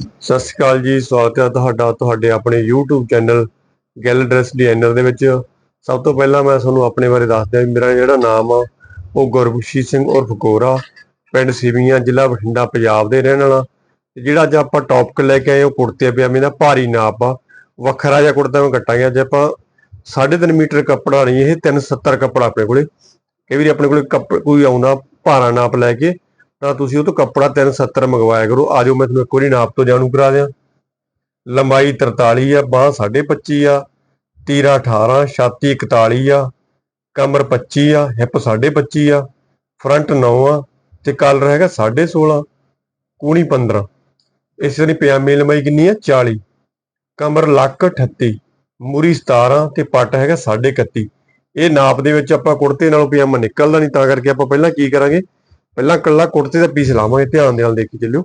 ਸਤਿ ਸ਼੍ਰੀ ਅਕਾਲ ਜੀ, ਸਵਾਗਤ ਹੈ ਤੁਹਾਡਾ, ਤੁਹਾਡੇ ਆਪਣੇ YouTube ਚੈਨਲ ਗੈਲ ਡਰੈਸ ਡਿਜ਼ਾਈਨਰ ਦੇ ਵਿੱਚ। ਸਭ ਤੋਂ ਪਹਿਲਾਂ ਮੈਂ ਤੁਹਾਨੂੰ ਆਪਣੇ ਬਾਰੇ ਦੱਸ ਦਿਆਂ ਮੇਰਾ ਜਿਹੜਾ ਨਾਮ ਆ, ਉਹ ਗੁਰਬਖਸ਼ੀਸ਼ ਸਿੰਘ ਉਰਫ ਗੋਰਾ, ਪਿੰਡ ਸਿਵੀਆਂ, ਜ਼ਿਲ੍ਹਾ ਬਠਿੰਡਾ, ਪੰਜਾਬ ਦੇ ਰਹਿਣ ਵਾਲਾ। ਤੇ ਜਿਹੜਾ ਅੱਜ ਆਪਾਂ ਟੌਪਿਕ ਲੈ ਕੇ ਆਏ, ਉਹ ਕੁੜਤੇ ਪਜਾਮੇ ਦਾ ਭਾਰੀ ਨਾਪ ਆ। ਵੱਖਰਾ ਜਿਹਾ ਕੁੜਤਾ ਮੈਂ ਕੱਟਾਂਗੇ ਅੱਜ ਆਪਾਂ। 3.5 ਮੀਟਰ ਕੱਪੜਾ ਨਹੀਂ, ਇਹ 370 ਕੱਪੜਾ ਆਪਣੇ ਕੋਲੇ। ਕਈ ਵਾਰੀ ਆਪਣੇ ਕੋਲੇ ਕੱਪ- ਕੋਈ ਆਉਂਦਾ, ਭਾਰਾ ਨਾਪ ਲੈ ਕੇ। ਤਾਂ ਤੁਸੀਂ ਉਹ ਤੋਂ ਕੱਪੜਾ 370 ਮੰਗਵਾਇਆ ਕਰੋ। ਆਜੋ ਮੈਂ ਤੁਹਾਨੂੰ ਇੱਕ ਵਾਰੀ ਨਾਪ ਤੋਂ ਜਾਣੂ ਕਰਾ ਦਿਆਂ। ਲੰਬਾਈ 43 ਆ, ਬਾਹ 25 ਆ, ਤੀਰਾ 18 ਛਾਤੀ 41 ਆ, ਕਮਰ 25 ਆ, ਹਿੱਪ 25 ਆ, ਫਰੰਟ 9 ਆ ਤੇ ਕਲਰ ਹੈਗਾ 16.5 ਕੂਣੀ 15 ਇਸ ਤਰ੍ਹਾਂ ਪਜਾਮੇ ਲੰਬਾਈ ਕਿੰਨੀ ਆ? 40 ਕਮਰ ਲੱਕ 38 ਮੂਰੀ 17 ਤੇ ਪੱਟ ਹੈਗਾ 31 ਇਹ ਨਾਪ ਦੇ ਵਿੱਚ ਆਪਾਂ ਕੁੜਤੇ ਨਾਲੋਂ ਪਜਾਮਾ ਨਿਕਲਦਾ ਨਹੀਂ, ਤਾਂ ਕਰਕੇ ਆਪਾਂ ਪਹਿਲਾਂ ਕੀ ਕਰਾਂਗੇ? ਪਹਿਲਾਂ ਕੱਲਾ ਕੁੜਤੇ ਦਾ ਪੀਸ ਲਾਵਾਂਗੇ, ਧਿਆਨ ਦੇ ਨਾਲ ਦੇਖੀ ਚੱਲਿਓ।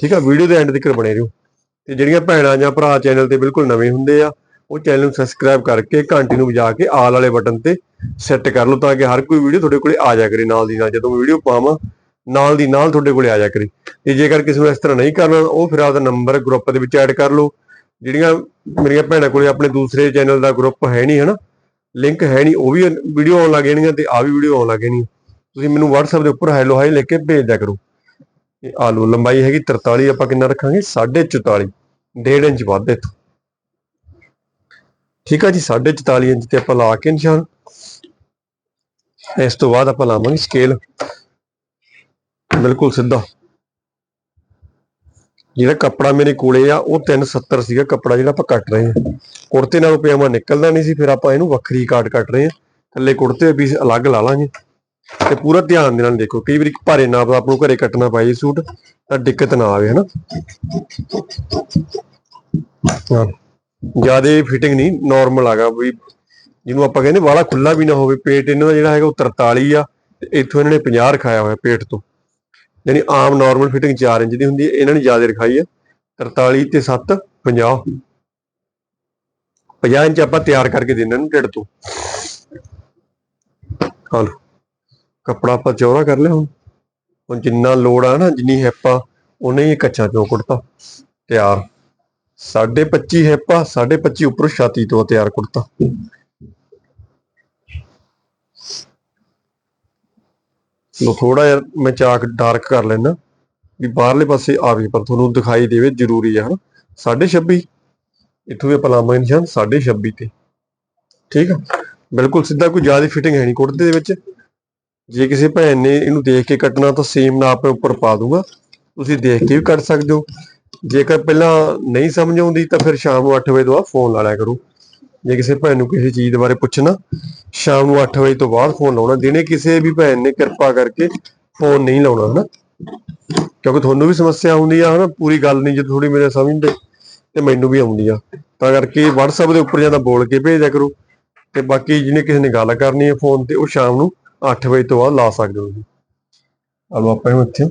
ਠੀਕ ਆ ਵੀਡੀਓ ਦੇ ਐਂਡ ਤੱਕ ਬਣੇ ਰਹੋ। ਤੇ ਜਿਹੜੀਆਂ ਭੈਣਾਂ ਜਾਂ ਭਰਾ ਚੈਨਲ ਤੇ ਬਿਲਕੁਲ ਨਵੇਂ ਹੁੰਦੇ ਆ, ਉਹ ਚੈਨਲ ਨੂੰ ਸਬਸਕ੍ਰਾਈਬ ਕਰਕੇ ਘੰਟੀ ਨੂੰ ਵਜਾ ਕੇ ਆਲ ਵਾਲੇ ਬਟਨ ਤੇ ਸੈੱਟ ਕਰ ਲਓ ਤਾਂ ਕਿ ਹਰ ਕੋਈ ਵੀਡੀਓ ਤੁਹਾਡੇ ਕੋਲੇ ਆ ਜਾ ਕਰੇ ਨਾਲ ਦੀ ਨਾਲ। ਜਦੋਂ ਮੈਂ ਵੀਡੀਓ ਪਾਵਾਂ, ਨਾਲ ਦੀ ਨਾਲ ਤੁਹਾਡੇ ਕੋਲੇ ਆ ਜਾ ਕਰੇ। ਤੇ ਜੇਕਰ ਕਿਸੇ ਨੂੰ ਇਸ ਤਰ੍ਹਾਂ ਨਹੀਂ ਕਰਨਾ, ਉਹ ਫਿਰ ਆਪਦਾ ਨੰਬਰ ਗਰੁੱਪ ਦੇ ਵਿੱਚ ਐਡ ਕਰ ਲਓ। ਜਿਹੜੀਆਂ ਮੇਰੀਆਂ ਭੈਣਾਂ ਕੋਲੇ ਆਪਣੇ ਦੂਸਰੇ ਚੈਨਲ ਦਾ ਗਰੁੱਪ ਹੈ ਨਹੀਂ, ਹਨਾ? ਲਿੰਕ ਹੈ ਨਹੀਂ, ਉਹ ਵੀ ਵੀਡੀਓ ਆਉਣ ਲੱਗ ਜਾਣਗੀਆਂ ਤੇ ਆ ਵੀ ਵੀਡੀਓ ਆਉਣ ਲੱਗ ਜਾਣੀ ਤੁਸੀਂ ਮੈਨੂੰ WhatsApp ਦੇ ਉੱਪਰ ਹੈਲੋ ਹਾਈ ਲਿਖ ਕੇ ਭੇਜ ਦਿਆ ਕਰੋ। ਇਹ ਆਲੂ ਲੰਬਾਈ ਹੈਗੀ 43 ਆਪਾਂ ਕਿੰਨਾ ਰੱਖਾਂਗੇ? 44.5 1.5 ਇੰਚ ਵੱਧ ਇੱਥੋਂ। ਠੀਕ ਆ ਜੀ 44.5 ਇੰਚ ਤੇ ਆਪਾਂ ਲਾ ਕੇ ਨਿਸ਼ਾਨ। ਇਸ ਤੋਂ ਬਾਅਦ ਆਪਾਂ ਲਾਵਾਂਗੇ ਸਕੇਲ ਬਿਲਕੁਲ ਸਿੱਧਾ। ਜਿਹੜਾ ਕੱਪੜਾ ਮੇਰੇ ਕੋਲੇ ਆ, ਉਹ 370 ਸੀਗਾ ਕੱਪੜਾ ਜਿਹੜਾ ਆਪਾਂ ਕੱਟ ਰਹੇ ਹਾਂ। ਕੁੜਤੇ ਨਾਲੋਂ ਪਜਾਮਾ ਨਿਕਲਦਾ ਨਹੀਂ ਸੀ, ਫਿਰ ਆਪਾਂ ਇਹਨੂੰ ਵੱਖਰੀ ਕਾਟ ਕੱਟ ਰਹੇ ਹਾਂ। ਥੱਲੇ ਕੁੜਤੇ ਪੀਸ ਅਲੱਗ ਲਾ ਲਾਂਗੇ। ਤੇ ਪੂਰਾ ਧਿਆਨ ਦੇ ਨਾਲ ਦੇਖੋ, ਕਈ ਵਾਰੀ ਭਾਰੇ ਨਾਪ ਦਾ ਆਪ ਨੂੰ ਘਰੇ ਕੱਟਣਾ ਪਏ ਸੂਟ, ਤਾਂ ਦਿੱਕਤ ਨਾ ਆਵੇ, ਹਨਾ? ਜਿਆਦੇ ਫਿਟਿੰਗ ਨਹੀਂ ਨਾਰਮਲ ਆਗਾ ਵੀ, ਜਿਹਨੂੰ ਆਪਾਂ ਕਹਿੰਦੇ ਵਾਲਾ ਖੁੱਲਾ ਵੀ ਨਾ ਹੋਵੇ, ਪੇਟ ਇਹਨਾਂ ਦਾ ਜਿਹੜਾ ਹੈਗਾ ਉਹ 43 ਆ, ਤੇ ਇੱਥੋਂ ਇਹਨਾਂ ਨੇ 50 ਰਖਾਇਆ ਹੋਇਆ ਪੇਟ ਤੋਂ। ਯਾਨੀ ਆਮ ਨਾਰਮਲ ਫਿਟਿੰਗ 4 ਇੰਚ ਦੀ ਹੁੰਦੀ ਹੈ, ਇਹਨਾਂ ਨੇ ਜ਼ਿਆਦਾ ਰਖਾਈ ਹੈ 43 ਤੇ 7 50 50 ਇੰਚ ਆਪਾਂ ਤਿਆਰ ਕਰਕੇ ਦੇਣਾ ਨੂੰ ਢਿੱਡ ਤੋਂ। ਹਾਂ। ਕੱਪੜਾ ਆਪਾਂ ਚੌੜਾ ਕਰ ਲਿਆ ਹੁਣ। ਹੁਣ ਜਿੰਨਾ ਲੋੜ ਆ ਨਾ, ਜਿੰਨੀ ਹੈਪਾ ਆ, ਉਹਨੇ ਹੀ ਕੱਚਾ ਚੋ ਕੁੜਤਾ। ਤਿਆਰ। 25 ਹਿੱਪ ਆ 25 ਉੱਪਰ ਛਾਤੀ ਤੋਂ ਤਿਆਰ ਕੁੜਤਾ। ਲੋ ਥੋੜਾ ਜਿਹਾ ਮੈਂ ਚਾਕ ਡਾਰਕ ਕਰ ਲੈਣਾ ਵੀ ਬਾਹਰਲੇ ਪਾਸੇ ਆਵੇ ਪਰ ਤੁਹਾਨੂੰ ਦਿਖਾਈ ਦੇਵੇ ਜ਼ਰੂਰੀ ਆ, ਹਨਾ। 26 ਇੱਥੋਂ ਵੀ ਆਪਾਂ ਲਾਵਾਂਗੇ ਨਿਸ਼ਾਨ 26 ਤੇ। ਠੀਕ ਆ? ਬਿਲਕੁਲ ਸਿੱਧਾ ਕੋਈ ਜ਼ਿਆਦਾ ਫਿਟਿੰਗ ਹੈ ਨਹੀਂ ਕੁੜਤੇ ਦੇ ਵਿੱਚ। ਜੇ ਕਿਸੇ ਭੈਣ ਨੇ ਇਹਨੂੰ ਦੇਖ ਕੇ ਕੱਟਣਾ ਤਾਂ ਸੇਮ ਨਾਪ ਮੈਂ ਉੱਪਰ ਪਾ ਦੂੰਗਾ। ਤੁਸੀਂ ਦੇਖ ਕੇ ਵੀ ਕੱਟ ਸਕਦੇ ਹੋ। ਜੇਕਰ ਪਹਿਲਾਂ ਨਹੀਂ ਸਮਝ ਆਉਂਦੀ ਤਾਂ ਫਿਰ ਸ਼ਾਮ ਨੂੰ 8 ਵਜੇ ਤੋਂ ਬਾਅਦ ਫੋਨ ਲਾ ਲਿਆ ਕਰੋ। ਜੇ ਕਿਸੇ ਭੈਣ ਨੂੰ ਕਿਸੇ ਚੀਜ਼ ਦੇ ਬਾਰੇ ਪੁੱਛਣਾ, ਸ਼ਾਮ ਨੂੰ 8 ਵਜੇ ਤੋਂ ਬਾਅਦ ਫੋਨ ਲਾਉਣਾ। ਦਿਨੇ ਕਿਸੇ ਵੀ ਭੈਣ ਨੇ ਕਿਰਪਾ ਕਰਕੇ ਫੋਨ ਨਹੀਂ ਲਾਉਣਾ, ਹਨਾ? ਕਿਉਂਕਿ ਤੁਹਾਨੂੰ ਵੀ ਸਮੱਸਿਆ ਆਉਂਦੀ ਆ, ਹਨਾ? ਪੂਰੀ ਗੱਲ ਨਹੀਂ ਜੇ ਥੋੜੀ ਮੇਰੇ ਸਮਝਦੇ, ਤੇ ਮੈਨੂੰ ਵੀ ਆਉਂਦੀ ਆ। ਤਾਂ ਕਰਕੇ WhatsApp ਦੇ ਉੱਪਰ ਜਾਂਦਾ ਬੋਲ ਕੇ ਭੇਜਿਆ ਕਰੋ। ਤੇ ਬਾਕੀ ਜਿਹਨੇ ਕਿਸੇ ਨੇ ਗੱਲ ਕਰਨੀ ਹੈ ਫੋਨ ਤੇ, ਉਹ ਸ਼ਾਮ ਨੂੰ 8 ਵਜੇ ਤੋਂ ਬਾਅਦ ਲਾ ਸਕਦੇ ਹੋ ਆਲੋ ਆਪਾਂ ਇਹਨੂੰ ਇੱਥੇ